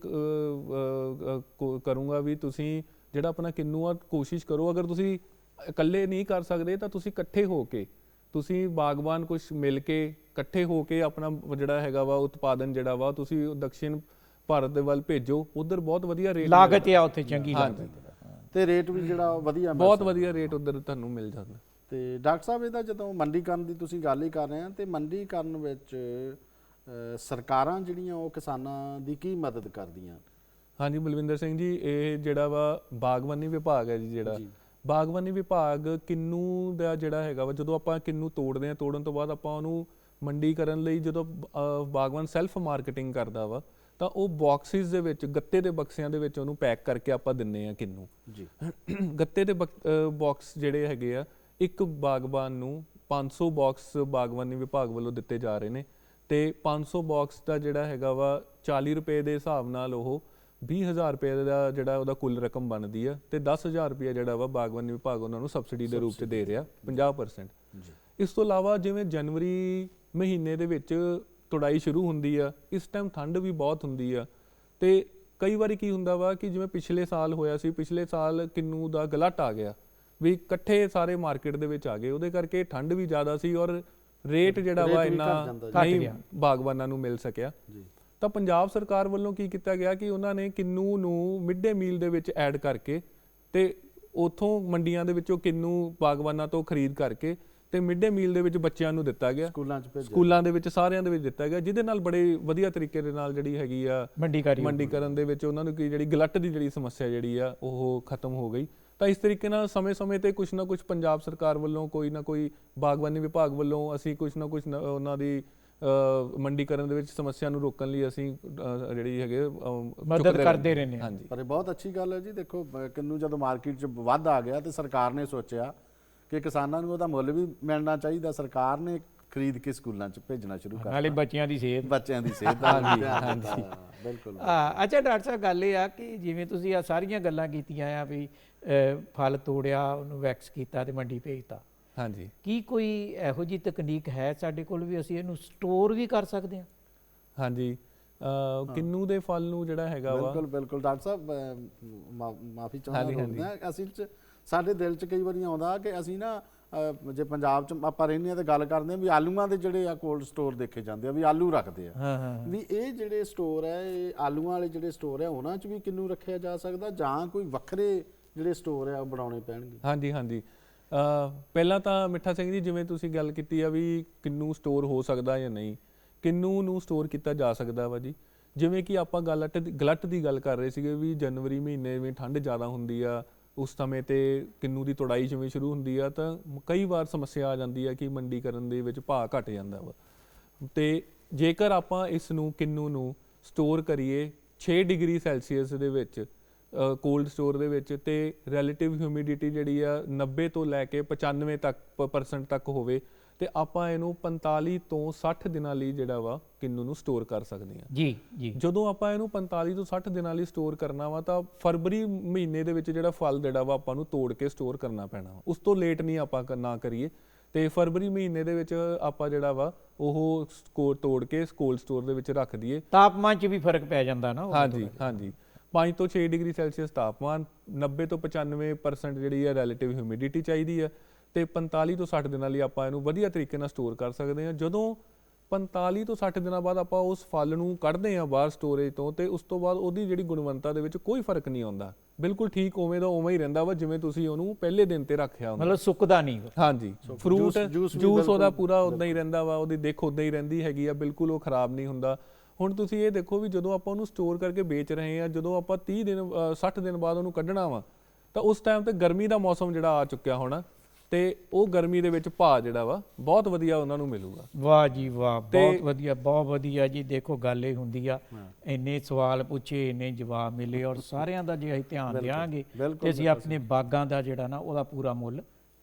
ਕਰੂੰਗਾ ਵੀ ਤੁਸੀਂ ਜਿਹੜਾ ਆਪਣਾ ਕਿੰਨੂ ਆ ਕੋਸ਼ਿਸ਼ ਕਰੋ। ਅਗਰ ਤੁਸੀਂ ਇਕੱਲੇ ਨਹੀਂ ਕਰ ਸਕਦੇ ਤਾਂ ਤੁਸੀਂ ਇਕੱਠੇ ਹੋ ਕੇ ਤੁਸੀਂ ਬਾਗਬਾਨ ਕੁਝ ਮਿਲ ਕੇ ਇਕੱਠੇ ਹੋ ਕੇ ਆਪਣਾ ਜਿਹੜਾ ਹੈਗਾ ਵਾ ਉਤਪਾਦਨ ਜਿਹੜਾ ਵਾ ਤੁਸੀਂ ਉਹ ਦਕਸ਼ਿਣ ਭਾਰਤ ਦੇ ਵੱਲ ਭੇਜੋ। ਉਧਰ ਬਹੁਤ ਵਧੀਆ ਰੇਟ ਲਾਗਤ ਆ ਉੱਥੇ ਚੰਗੀ ਲਾਗਤ ਤੇ ਰੇਟ ਵੀ ਜਿਹੜਾ ਵਧੀਆ ਬਹੁਤ ਵਧੀਆ ਰੇਟ ਉਧਰ ਤੁਹਾਨੂੰ ਮਿਲ ਜਾਂਦਾ। ਤੇ ਡਾਕਟਰ ਸਾਹਿਬ ਇਹਦਾ ਜਦੋਂ ਮੰਡੀਕਰਨ ਦੀ ਤੁਸੀਂ ਗੱਲ ਹੀ ਕਰ ਰਹੇ ਆ ਤੇ ਮੰਡੀਕਰਨ ਵਿੱਚ ਸਰਕਾਰਾਂ ਜਿਹੜੀਆਂ ਉਹ ਕਿਸਾਨਾਂ ਦੀ ਕੀ ਮਦਦ ਕਰਦੀਆਂ? ਹਾਂਜੀ ਬਲਵਿੰਦਰ ਸਿੰਘ ਜੀ ਇਹ ਜਿਹੜਾ ਵਾ ਬਾਗਬਾਨੀ ਵਿਭਾਗ ਹੈ ਜੀ ਜਿਹੜਾ। ਬਾਗਬਾਨੀ ਵਿਭਾਗ ਕਿੰਨੂ ਦਾ ਜਿਹੜਾ ਹੈਗਾ ਵਾ ਜਦੋਂ ਆਪਾਂ ਕਿੰਨੂ ਤੋੜਦੇ ਆ ਤੋੜਨ ਤੋਂ ਬਾਅਦ ਆਪਾਂ ਉਹਨੂੰ ਮੰਡੀ ਕਰਨ ਲਈ ਜਦੋਂ ਅਹ, ਬਾਗਬਾਨ ਸੈਲਫ ਮਾਰਕੀਟਿੰਗ ਕਰਦਾ ਵਾ ਤਾਂ ਉਹ ਬਾਕਸਿਸ ਦੇ ਵਿੱਚ ਗੱਤੇ ਦੇ ਬਕਸਿਆਂ ਦੇ ਵਿੱਚ ਉਹਨੂੰ ਪੈਕ ਕਰਕੇ ਆਪਾਂ ਦਿੰਨੇ ਆ ਕਿੰਨੂ। ਜੀ। [CLEARS THROAT] ਗੱਤੇ ਦੇ ਬਾਕਸ ਜਿਹੜੇ ਹੈਗੇ ਆ ਇੱਕ ਬਾਗਬਾਨ ਨੂੰ 500 ਬਾਕਸ ਬਾਗਬਾਨੀ ਵਿਭਾਗ ਵੱਲੋਂ ਦਿੱਤੇ ਜਾ ਰਹੇ ਨੇ ਤੇ 500 ਬਾਕਸ ਦਾ ਜਿਹੜਾ ਹੈਗਾ ਵਾ 40 ਰੁਪਏ ਦੇ ਹਿਸਾਬ ਨਾਲ ਉਹ 20000 ਰੁਪਏ ਦਾ ਜਿਹੜਾ ਉਹਦਾ ਕੁੱਲ ਰਕਮ ਬਣਦੀ ਆ ਤੇ 10000 ਰੁਪਏ ਜਿਹੜਾ ਵਾ ਬਾਗਬਾਨੀ ਵਿਭਾਗ ਉਹਨਾਂ ਨੂੰ ਸਬਸਿਡੀ ਦੇ ਰੂਪ ਚ ਦੇ ਰਿਹਾ 50% ਇਸ ਤੋਂ ਇਲਾਵਾ ਜਿਵੇਂ ਜਨਵਰੀ ਮਹੀਨੇ ਦੇ ਵਿੱਚ ਤੁੜਾਈ ਸ਼ੁਰੂ ਹੁੰਦੀ ਆ ਇਸ ਟਾਈਮ ਠੰਡ ਵੀ ਬਹੁਤ ਹੁੰਦੀ ਆ ਤੇ ਕਈ ਵਾਰੀ ਕੀ ਹੁੰਦਾ ਵਾ ਕਿ ਜਿਵੇਂ ਪਿਛਲੇ ਸਾਲ ਹੋਇਆ ਸੀ ਪਿਛਲੇ ਸਾਲ ਕਿੰਨੂ ਦਾ ਗਲਟ ਆ ਗਿਆ ਵੀ ਇਕੱਠੇ ਸਾਰੇ ਮਾਰਕੀਟ ਦੇ ਵਿੱਚ ਆ ਗਏ ਉਹਦੇ ਕਰਕੇ ਠੰਡ ਵੀ ਜ਼ਿਆਦਾ ਸੀ ਔਰ ਰੇਟ ਜਿਹੜਾ ਵਾ ਇੰਨਾ। ਨਹੀਂ। ਬਾਗਬਾਨਾਂ ਨੂੰ ਮਿਲ ਸਕਿਆ। ਜੀ। ਤਾਂ ਪੰਜਾਬ ਸਰਕਾਰ ਵੱਲੋਂ ਕੀ ਕੀਤਾ ਗਿਆ ਕਿ ਉਹਨਾਂ ਨੇ ਕਿੰਨੂ ਨੂੰ ਮਿਡ ਡੇ ਮੀਲ ਦੇ ਵਿੱਚ ਐਡ ਕਰਕੇ ਤੇ ਉਥੋਂ ਮੰਡੀਆਂ ਦੇ ਵਿੱਚੋਂ ਕਿੰਨੂ ਬਾਗਬਾਨਾਂ ਤੋਂ ਖਰੀਦ ਕਰਕੇ ਤੇ ਮਿਡ ਡੇ ਮੀਲ ਦੇ ਵਿੱਚ ਬੱਚਿਆਂ ਨੂੰ ਦਿੱਤਾ ਗਿਆ। ਸਕੂਲਾਂ 'ਚ ਭੇਜਿਆ। ਸਕੂਲਾਂ ਦੇ ਵਿੱਚ ਸਾਰਿਆਂ ਦੇ ਵਿੱਚ ਦਿੱਤਾ ਗਿਆ ਜਿਹਦੇ ਨਾਲ ਬੜੇ ਵਧੀਆ ਤਰੀਕੇ ਦੇ ਨਾਲ ਜਿਹੜੀ ਹੈਗੀ ਆ ਮੰਡੀਕਾਰੀ। ਮੰਡੀਕਰਨ ਦੇ ਵਿੱਚ ਉਹਨਾਂ ਨੂੰ ਕੀ ਜਿਹੜੀ ਗਲਟ ਦੀ ਜਿਹੜੀ ਸਮੱਸਿਆ ਜਿਹੜੀ ਆ ਉਹ ਖਤਮ ਹੋ ਗਈ। ਤਾਂ ਇਸ ਤਰੀਕੇ ਨਾਲ ਸਮੇਂ-ਸਮੇਂ ਤੇ ਕੁਝ ਨਾ ਕੁਝ ਪੰਜਾਬ ਸਰਕਾਰ ਵੱਲੋਂ ਕੋਈ ਨਾ ਕੋਈ ਬਾਗਬਾਨੀ ਵਿਭਾਗ ਵੱਲੋਂ ਅਸੀਂ ਕੁਝ ਨਾ ਕੁਝ ਉਹਨਾਂ ਦੀ ਮੰਡੀਕਰਨ ਦੇ ਵਿੱਚ ਸਮੱਸਿਆ ਨੂੰ ਰੋਕਣ ਲਈ ਅਸੀਂ ਜਿਹੜੀ ਹੈਗੇ ਮਦਦ ਕਰਦੇ ਰਹਿੰਦੇ ਹਾਂ। ਹਾਂਜੀ। ਪਰ ਇਹ ਬਹੁਤ ਅੱਛੀ ਗੱਲ ਹੈ ਜੀ। ਦੇਖੋ ਕਿੰਨੂ ਜਦੋਂ ਮਾਰਕੀਟ 'ਚ ਵੱਧ ਆ ਗਿਆ ਤੇ ਸਰਕਾਰ ਨੇ ਸੋਚਿਆ ਕਿ ਕਿਸਾਨਾਂ ਨੂੰ ਉਹਦਾ ਮੁੱਲ ਵੀ ਮਿਲਣਾ ਚਾਹੀਦਾ। ਸਰਕਾਰ ਨੇ ਖਰੀਦ ਕੇ ਸਕੂਲਾਂ 'ਚ ਭੇਜਣਾ ਸ਼ੁਰੂ ਕਰ ਨਾਲੇ ਬੱਚਿਆਂ ਦੀ ਸਿਹਤ। ਬੱਚਿਆਂ ਦੀ ਸਿਹਤ ਦਾ ਦਿੱਤਾ। ਬਿਲਕੁਲ। ਆ ਅੱਛਾ ਡਾਕਟਰ ਸਾਹਿਬ ਗੱਲ ਇਹ ਆ ਕਿ ਜਿਵੇਂ ਤੁਸੀਂ ਆ ਸਾਰੀਆਂ ਗੱਲਾਂ ਕੀਤੀਆਂ ਆ ਵੀ ਫਲ ਤੋੜਿਆ ਉਹਨੂੰ ਵੈਕਸ ਕੀਤਾ ਤੇ ਮੰਡੀ ਭੇਜਤਾ। ਹਾਂਜੀ। ਕੀ ਕੋਈ ਇਹੋ ਜੀ ਤਕਨੀਕ ਹੈ ਸਾਡੇ ਕੋਲ ਵੀ ਅਸੀਂ ਇਹਨੂੰ ਸਟੋਰ ਵੀ ਕਰ ਸਕਦੇ ਹਾਂ? ਹਾਂਜੀ। ਅ, ਕਿੰਨੂ ਦੇ ਫਲ ਨੂੰ ਜਿਹੜਾ ਹੈਗਾ ਵਾ। ਬਿਲਕੁਲ ਬਿਲਕੁਲ। ਡਾਕਟਰ ਸਾਹਿਬ ਮਾਫੀ ਚਾਹੁੰਦਾ ਹਾਂ ਅਸੀਂ ਚ ਸਾਡੇ ਦਿਲ 'ਚ ਕਈ ਵਾਰੀ ਆਉਂਦਾ ਕਿ ਅਸੀਂ ਨਾ ਜੇ ਪੰਜਾਬ 'ਚ ਆਪਾਂ ਰਹਿੰਦੇ ਆ ਤੇ ਗੱਲ ਕਰਦੇ ਆ ਵੀ ਆਲੂਆਂ ਦੇ ਜਿਹੜੇ ਆ ਕੋਲਡ ਸਟੋਰ ਦੇਖੇ ਜਾਂਦੇ ਆ ਵੀ ਆਲੂ ਰੱਖਦੇ ਆ। ਹਾਂ ਹਾਂ ਵੀ ਇਹ ਜਿਹੜੇ ਸਟੋਰ ਹੈ ਇਹ ਆਲੂਆਂ ਵਾਲੇ ਜਿਹੜੇ ਸਟੋਰ ਹੈ ਉਹਨਾਂ 'ਚ ਵੀ ਕਿੰਨੂ ਰੱਖਿਆ ਜਾ ਸਕਦਾ ਜਾਂ ਕੋਈ ਵੱਖਰੇ ਜਿਹੜੇ ਸਟੋਰ ਹੈ ਉਹ ਬਣਾਉਣੇ ਪੈਣਗੇ? ਹਾਂਜੀ ਹਾਂਜੀ। ਪਹਿਲਾਂ ਤਾਂ ਮਿੱਠਾ ਸਿੰਘ ਜੀ, ਜਿਵੇਂ ਤੁਸੀਂ ਗੱਲ ਕੀਤੀ ਆ ਵੀ ਕਿੰਨੂ ਸਟੋਰ ਹੋ ਸਕਦਾ ਜਾਂ ਨਹੀਂ, ਕਿੰਨੂ ਨੂੰ ਸਟੋਰ ਕੀਤਾ ਜਾ ਸਕਦਾ ਵਾ ਜੀ। ਜਿਵੇਂ ਕਿ ਆਪਾਂ ਗਲਟ ਦੀ ਗਲਟ ਦੀ ਗੱਲ ਕਰ ਰਹੇ ਸੀਗੇ ਵੀ ਜਨਵਰੀ ਮਹੀਨੇ ਵਿੱਚ ਠੰਡ ਜ਼ਿਆਦਾ ਹੁੰਦੀ ਆ, ਉਸ ਸਮੇਂ ਤੇ ਕਿੰਨੂ ਦੀ ਤੋੜਾਈ ਜਿਵੇਂ ਸ਼ੁਰੂ ਹੁੰਦੀ ਆ, ਤਾਂ ਕਈ ਵਾਰ ਸਮੱਸਿਆ ਆ ਜਾਂਦੀ ਆ ਕਿ ਮੰਡੀਕਰਨ ਦੇ ਵਿੱਚ ਭਾਅ ਘਟ ਜਾਂਦਾ ਵਾ। ਤੇ ਜੇਕਰ ਆਪਾਂ ਇਸ ਨੂੰ, ਕਿੰਨੂ ਨੂੰ ਸਟੋਰ ਕਰੀਏ 6 ਡਿਗਰੀ ਸੈਲਸੀਅਸ ਦੇ ਵਿੱਚ ਕੋਲਡ ਸਟੋਰ ਦੇ ਵਿੱਚ ਤੇ ਰਿਲੇਟਿਵ ਹਿਊਮਿਡਿਟੀ ਜਿਹੜੀ ਆ 90 ਤੋਂ ਲੈ ਕੇ 95 ਤੱਕ ਪਰਸੈਂਟ ਤੱਕ ਹੋਵੇ ਤੇ ਆਪਾਂ ਇਹਨੂੰ 45 ਤੋਂ 60 ਦਿਨਾਂ ਲਈ ਜਿਹੜਾ ਵਾ ਕਿੰਨੂ ਨੂੰ ਸਟੋਰ ਕਰ ਸਕਦੇ ਹਾਂ। ਜੀ ਜੀ। ਜਦੋਂ ਆਪਾਂ ਇਹਨੂੰ 45 ਤੋਂ 60 ਦਿਨਾਂ ਲਈ ਸਟੋਰ ਕਰਨਾ ਵਾ ਤਾਂ ਫਰਵਰੀ ਮਹੀਨੇ ਦੇ ਵਿੱਚ ਜਿਹੜਾ ਫਲ ਜਿਹੜਾ ਵਾ ਆਪਾਂ ਨੂੰ ਤੋੜ ਕੇ ਸਟੋਰ ਕਰਨਾ ਪੈਣਾ। ਉਸ ਤੋਂ ਲੇਟ ਨਹੀਂ ਆਪਾਂ ਨਾ ਕਰੀਏ। ਤੇ ਫਰਵਰੀ ਮਹੀਨੇ ਦੇ ਵਿੱਚ ਆਪਾਂ ਜਿਹੜਾ ਵਾ ਉਹ ਸਕੋਰ ਤੋੜ ਕੇ ਕੋਲਡ ਸਟੋਰ ਦੇ ਵਿੱਚ ਰੱਖ ਦਈਏ। ਤਾਪਮਾਨ 'ਚ ਵੀ ਫ਼ਰਕ ਪੈ ਜਾਂਦਾ ਨਾ ਹਾਂਜੀ ਹਾਂਜੀ। 5 ਤੋਂ 6 ਡਿਗਰੀ ਸੈਲਸੀਅਸ ਤਾਪਮਾਨ 90 ਤੋਂ 95% ਜਿਹੜੀ ਹੈ ਰਿਲੇਟਿਵ ਹਿਊਮਿਡਿਟੀ ਚਾਹੀਦੀ ਹੈ ਤੇ 45 ਤੋਂ 60 ਦਿਨਾਂ ਲਈ ਆਪਾਂ ਇਹਨੂੰ ਵਧੀਆ ਤਰੀਕੇ ਨਾਲ ਸਟੋਰ ਕਰ ਸਕਦੇ ਹਾਂ। ਜਦੋਂ 45 ਤੋਂ 60 ਦਿਨਾਂ ਬਾਅਦ ਆਪਾਂ ਉਸ ਫਲ ਨੂੰ ਕੱਢਦੇ ਹਾਂ ਬਾਹਰ ਸਟੋਰੇਜ ਤੋਂ ਤੇ ਉਸ ਤੋਂ ਬਾਅਦ ਉਹਦੀ ਜਿਹੜੀ ਗੁਣਵੰਤਾ ਦੇ ਵਿੱਚ ਕੋਈ ਫ਼ਰਕ ਨਹੀਂ ਆਉਂਦਾ। ਬਿਲਕੁਲ ਠੀਕ ਉਵੇਂ ਦਾ ਉਵੇਂ ਹੀ ਰਹਿੰਦਾ ਵਾ ਜਿਵੇਂ ਤੁਸੀਂ ਉਹਨੂੰ ਪਹਿਲੇ ਦਿਨ ਤੇ ਰੱਖਿਆ ਹੁੰਦਾ। ਮਤਲਬ ਸੁੱਕਦਾ ਨਹੀਂ। ਹਾਂਜੀ ਫਰੂਟ ਜੂਸ ਉਹਦਾ ਪੂਰਾ ਉਦਾਂ ਹੀ ਰਹਿੰਦਾ ਵਾ ਉਹਦੀ ਦੇਖ ਉਦਾਂ ਹੀ ਰਹਿੰਦੀ ਹੈਗੀ ਆ ਬਿਲਕੁਲ ਉਹ ਖਰਾਬ ਨਹੀਂ ਹੁੰਦਾ। ਹੁਣ ਤੁਸੀਂ ਇਹ ਦੇਖੋ ਵੀ ਜਦੋਂ ਆਪਾਂ ਉਹਨੂੰ ਸਟੋਰ ਕਰਕੇ ਵੇਚ ਰਹੇ ਆ ਜਦੋਂ ਆਪਾਂ 30 ਦਿਨ ਅ, 60 ਦਿਨ ਬਾਅਦ ਉਹਨੂੰ ਕੱਢਣਾ ਵਾ ਤਾਂ ਉਸ ਟਾਈਮ ਤੇ ਗਰਮੀ ਦਾ ਮੌਸਮ ਜਿਹੜਾ ਆ ਚੁੱਕਿਆ ਹੋਣਾ ਤੇ ਉਹ ਗਰਮੀ ਦੇ ਵਿੱਚ ਭਾਅ ਜਿਹੜਾ ਵਾ ਬਹੁਤ ਵਧੀਆ ਉਹਨਾਂ ਨੂੰ ਮਿਲੂਗਾ। ਵਾਹ ਜੀ ਵਾਹ ਬਹੁਤ ਵਧੀਆ ਬਹੁਤ ਵਧੀਆ ਜੀ। ਦੇਖੋ ਗੱਲ ਇਹ ਹੁੰਦੀ ਆ ਇੰਨੇ ਸਵਾਲ ਪੁੱਛੇ ਇੰਨੇ ਜਵਾਬ ਮਿਲੇ ਔਰ ਸਾਰਿਆਂ ਦਾ ਜੇ ਅਸੀਂ ਧਿਆਨ ਦੇਵਾਂਗੇ ਬਿਲਕੁਲ, ਤੇ ਅਸੀਂ ਆਪਣੇ ਬਾਗਾਂ ਦਾ ਜਿਹੜਾ ਨਾ ਉਹਦਾ ਪੂਰਾ ਮੁੱਲ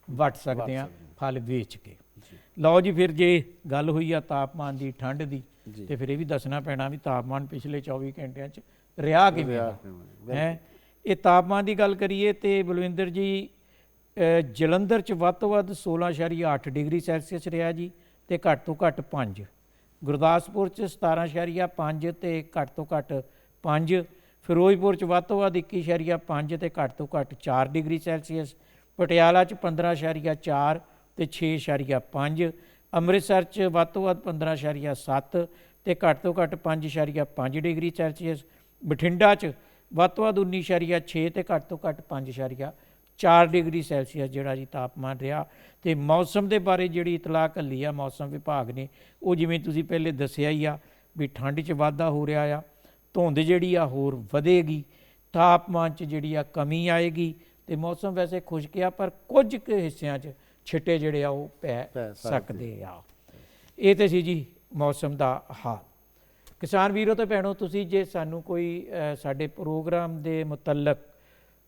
ਵਟ ਸਕਦੇ ਆ ਫਲ ਵੇਚ ਕੇ। ਲਓ ਜੀ ਫਿਰ ਜੇ ਗੱਲ ਹੋਈ ਆ ਤਾਪਮਾਨ ਦੀ ਠੰਡ ਦੀ ਤੇ ਫਿਰ ਇਹ ਵੀ ਦੱਸਣਾ ਪੈਣਾ ਵੀ ਤਾਪਮਾਨ ਪਿਛਲੇ 24 ਘੰਟਿਆਂ 'ਚ ਰਿਹਾ ਕਿਵੇਂ ਹੈ? ਇਹ ਤਾਪਮਾਨ ਦੀ ਗੱਲ ਕਰੀਏ ਤੇ ਬਲਵਿੰਦਰ ਜੀ ਜਲੰਧਰ ਚ ਵੱਧ ਤੋਂ ਵੱਧ 16.8 ਡਿਗਰੀ ਸੈਲਸੀਅਸ ਰਿਹਾ ਜੀ ਤੇ ਘੱਟ ਤੋਂ ਘੱਟ 5 ਗੁਰਦਾਸਪੁਰ ਚ 17.5 ਤੇ ਘੱਟ ਤੋਂ ਘੱਟ 5 ਫਿਰੋਜ਼ਪੁਰ ਚ ਵੱਧ ਤੋਂ ਵੱਧ 21.5 ਤੇ ਘੱਟ ਤੋਂ ਘੱਟ 4 ਡਿਗਰੀ ਸੈਲਸੀਅਸ। ਪਟਿਆਲਾ ਚ 15.4 ਤੇ 6.5 ਅੰਮ੍ਰਿਤਸਰ ਚ ਵੱਧ ਤੋਂ ਵੱਧ 15.7 ਤੇ ਘੱਟ ਤੋਂ ਘੱਟ 5.5 ਡਿਗਰੀ ਸੈਲਸੀਅਸ। ਬਠਿੰਡਾ ਚ ਵੱਧ ਤੋਂ ਵੱਧ 19.6 ਤੇ ਘੱਟ ਤੋਂ ਘੱਟ 5.4 ਡਿਗਰੀ ਸੈਲਸੀਅਸ ਜਿਹੜਾ ਜੀ ਤਾਪਮਾਨ ਰਿਹਾ। ਤੇ ਮੌਸਮ ਦੇ ਬਾਰੇ ਜਿਹੜੀ ਇਤਲਾਹ ਕੱਲੀ ਆ ਮੌਸਮ ਵਿਭਾਗ ਨੇ, ਉਹ ਜਿਵੇਂ ਤੁਸੀਂ ਪਹਿਲੇ ਦੱਸਿਆ ਹੀ ਆ ਵੀ ਠੰਡ 'ਚ ਵਾਧਾ ਹੋ ਰਿਹਾ ਆ, ਧੁੰਦ ਜਿਹੜੀ ਆ ਹੋਰ ਵਧੇਗੀ, ਤਾਪਮਾਨ 'ਚ ਜਿਹੜੀ ਆ ਕਮੀ ਆਏਗੀ ਤੇ ਮੌਸਮ ਵੈਸੇ ਖੁਸ਼ਕ ਆ ਪਰ ਕੁਝ ਕੁ ਹਿੱਸਿਆਂ 'ਚ ਛਿੱਟੇ ਜਿਹੜੇ ਆ ਉਹ ਪੈ ਸਕਦੇ ਆ। ਇਹ ਤੇ ਸੀ ਜੀ ਮੌਸਮ ਦਾ ਹਾਲ। ਕਿਸਾਨ ਵੀਰੋ ਤੇ ਭੈਣੋ ਤੁਸੀਂ ਜੇ ਸਾਨੂੰ ਕੋਈ ਸਾਡੇ ਪ੍ਰੋਗਰਾਮ ਦੇ ਮੁਤਲਕ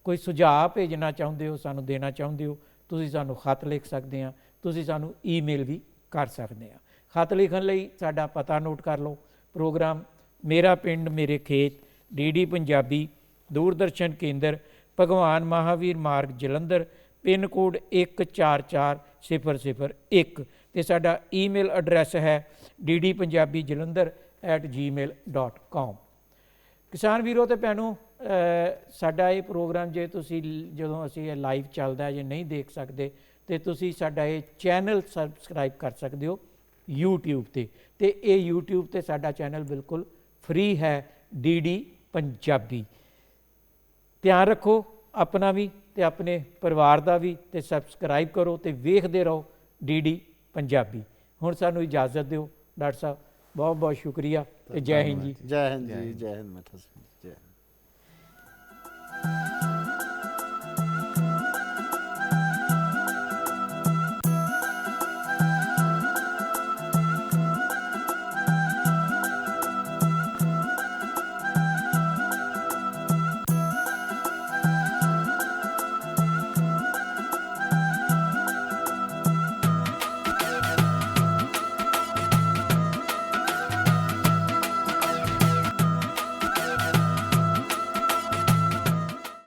ਕੋਈ ਸੁਝਾਅ ਭੇਜਣਾ ਚਾਹੁੰਦੇ ਹੋ ਸਾਨੂੰ ਦੇਣਾ ਚਾਹੁੰਦੇ ਹੋ ਤੁਸੀਂ ਸਾਨੂੰ ਖਤ ਲਿਖ ਸਕਦੇ ਆ ਤੁਸੀਂ ਸਾਨੂੰ ਈਮੇਲ ਵੀ ਕਰ ਸਕਦੇ ਆ। ਖਤ ਲਿਖਣ ਲਈ ਸਾਡਾ ਪਤਾ ਨੋਟ ਕਰ ਲਓ। ਪ੍ਰੋਗਰਾਮ ਮੇਰਾ ਪਿੰਡ ਮੇਰੇ ਖੇਤ ਡੀਡੀ ਪੰਜਾਬੀ ਦੂਰਦਰਸ਼ਨ ਕੇਂਦਰ ਭਗਵਾਨ ਮਹਾਵੀਰ ਮਾਰਗ ਜਲੰਧਰ ਪਿੰਨ ਕੋਡ 144 001 ਤੇ ਸਾਡਾ ਈਮੇਲ ਐਡਰੈਸ ਹੈ ddpunjabijalandhar@gmail.com ਕਿਸਾਨ ਵੀਰੋ ਤੇ ਭੈਣੋ ਸਾਡਾ ਇਹ ਪ੍ਰੋਗਰਾਮ ਜੇ ਤੁਸੀਂ ਜਦੋਂ ਅਸੀਂ ਇਹ ਲਾਈਵ ਚੱਲਦਾ ਜੇ ਨਹੀਂ ਦੇਖ ਸਕਦੇ, ਤੇ ਤੁਸੀਂ ਸਾਡਾ ਇਹ ਚੈਨਲ ਸਬਸਕ੍ਰਾਈਬ ਕਰ ਸਕਦੇ ਹੋ YouTube ਤੇ। ਤੇ ਇਹ YouTube ਤੇ ਸਾਡਾ ਚੈਨਲ ਬਿਲਕੁਲ ਫ੍ਰੀ ਹੈ ਡੀਡੀ ਪੰਜਾਬੀ। ਧਿਆਨ ਰੱਖੋ ਆਪਣਾ ਵੀ ਤੇ ਆਪਣੇ ਪਰਿਵਾਰ ਦਾ ਵੀ ਤੇ ਸਬਸਕ੍ਰਾਈਬ ਕਰੋ ਤੇ ਵੇਖਦੇ ਰਹੋ ਡੀਡੀ ਪੰਜਾਬੀ। ਹੁਣ ਸਾਨੂੰ ਇਜਾਜ਼ਤ ਦਿਓ, ਡਾਕਟਰ ਸਾਹਿਬ ਬਹੁਤ ਬਹੁਤ ਸ਼ੁਕਰੀਆ ਤੇ ਜੈ ਹਿੰਦ ਜੀ। ਜੈ ਹਿੰਦ ਜੀ, ਜੈ ਹਿੰਦ ਮੱਠਾ ਸਿੰਘ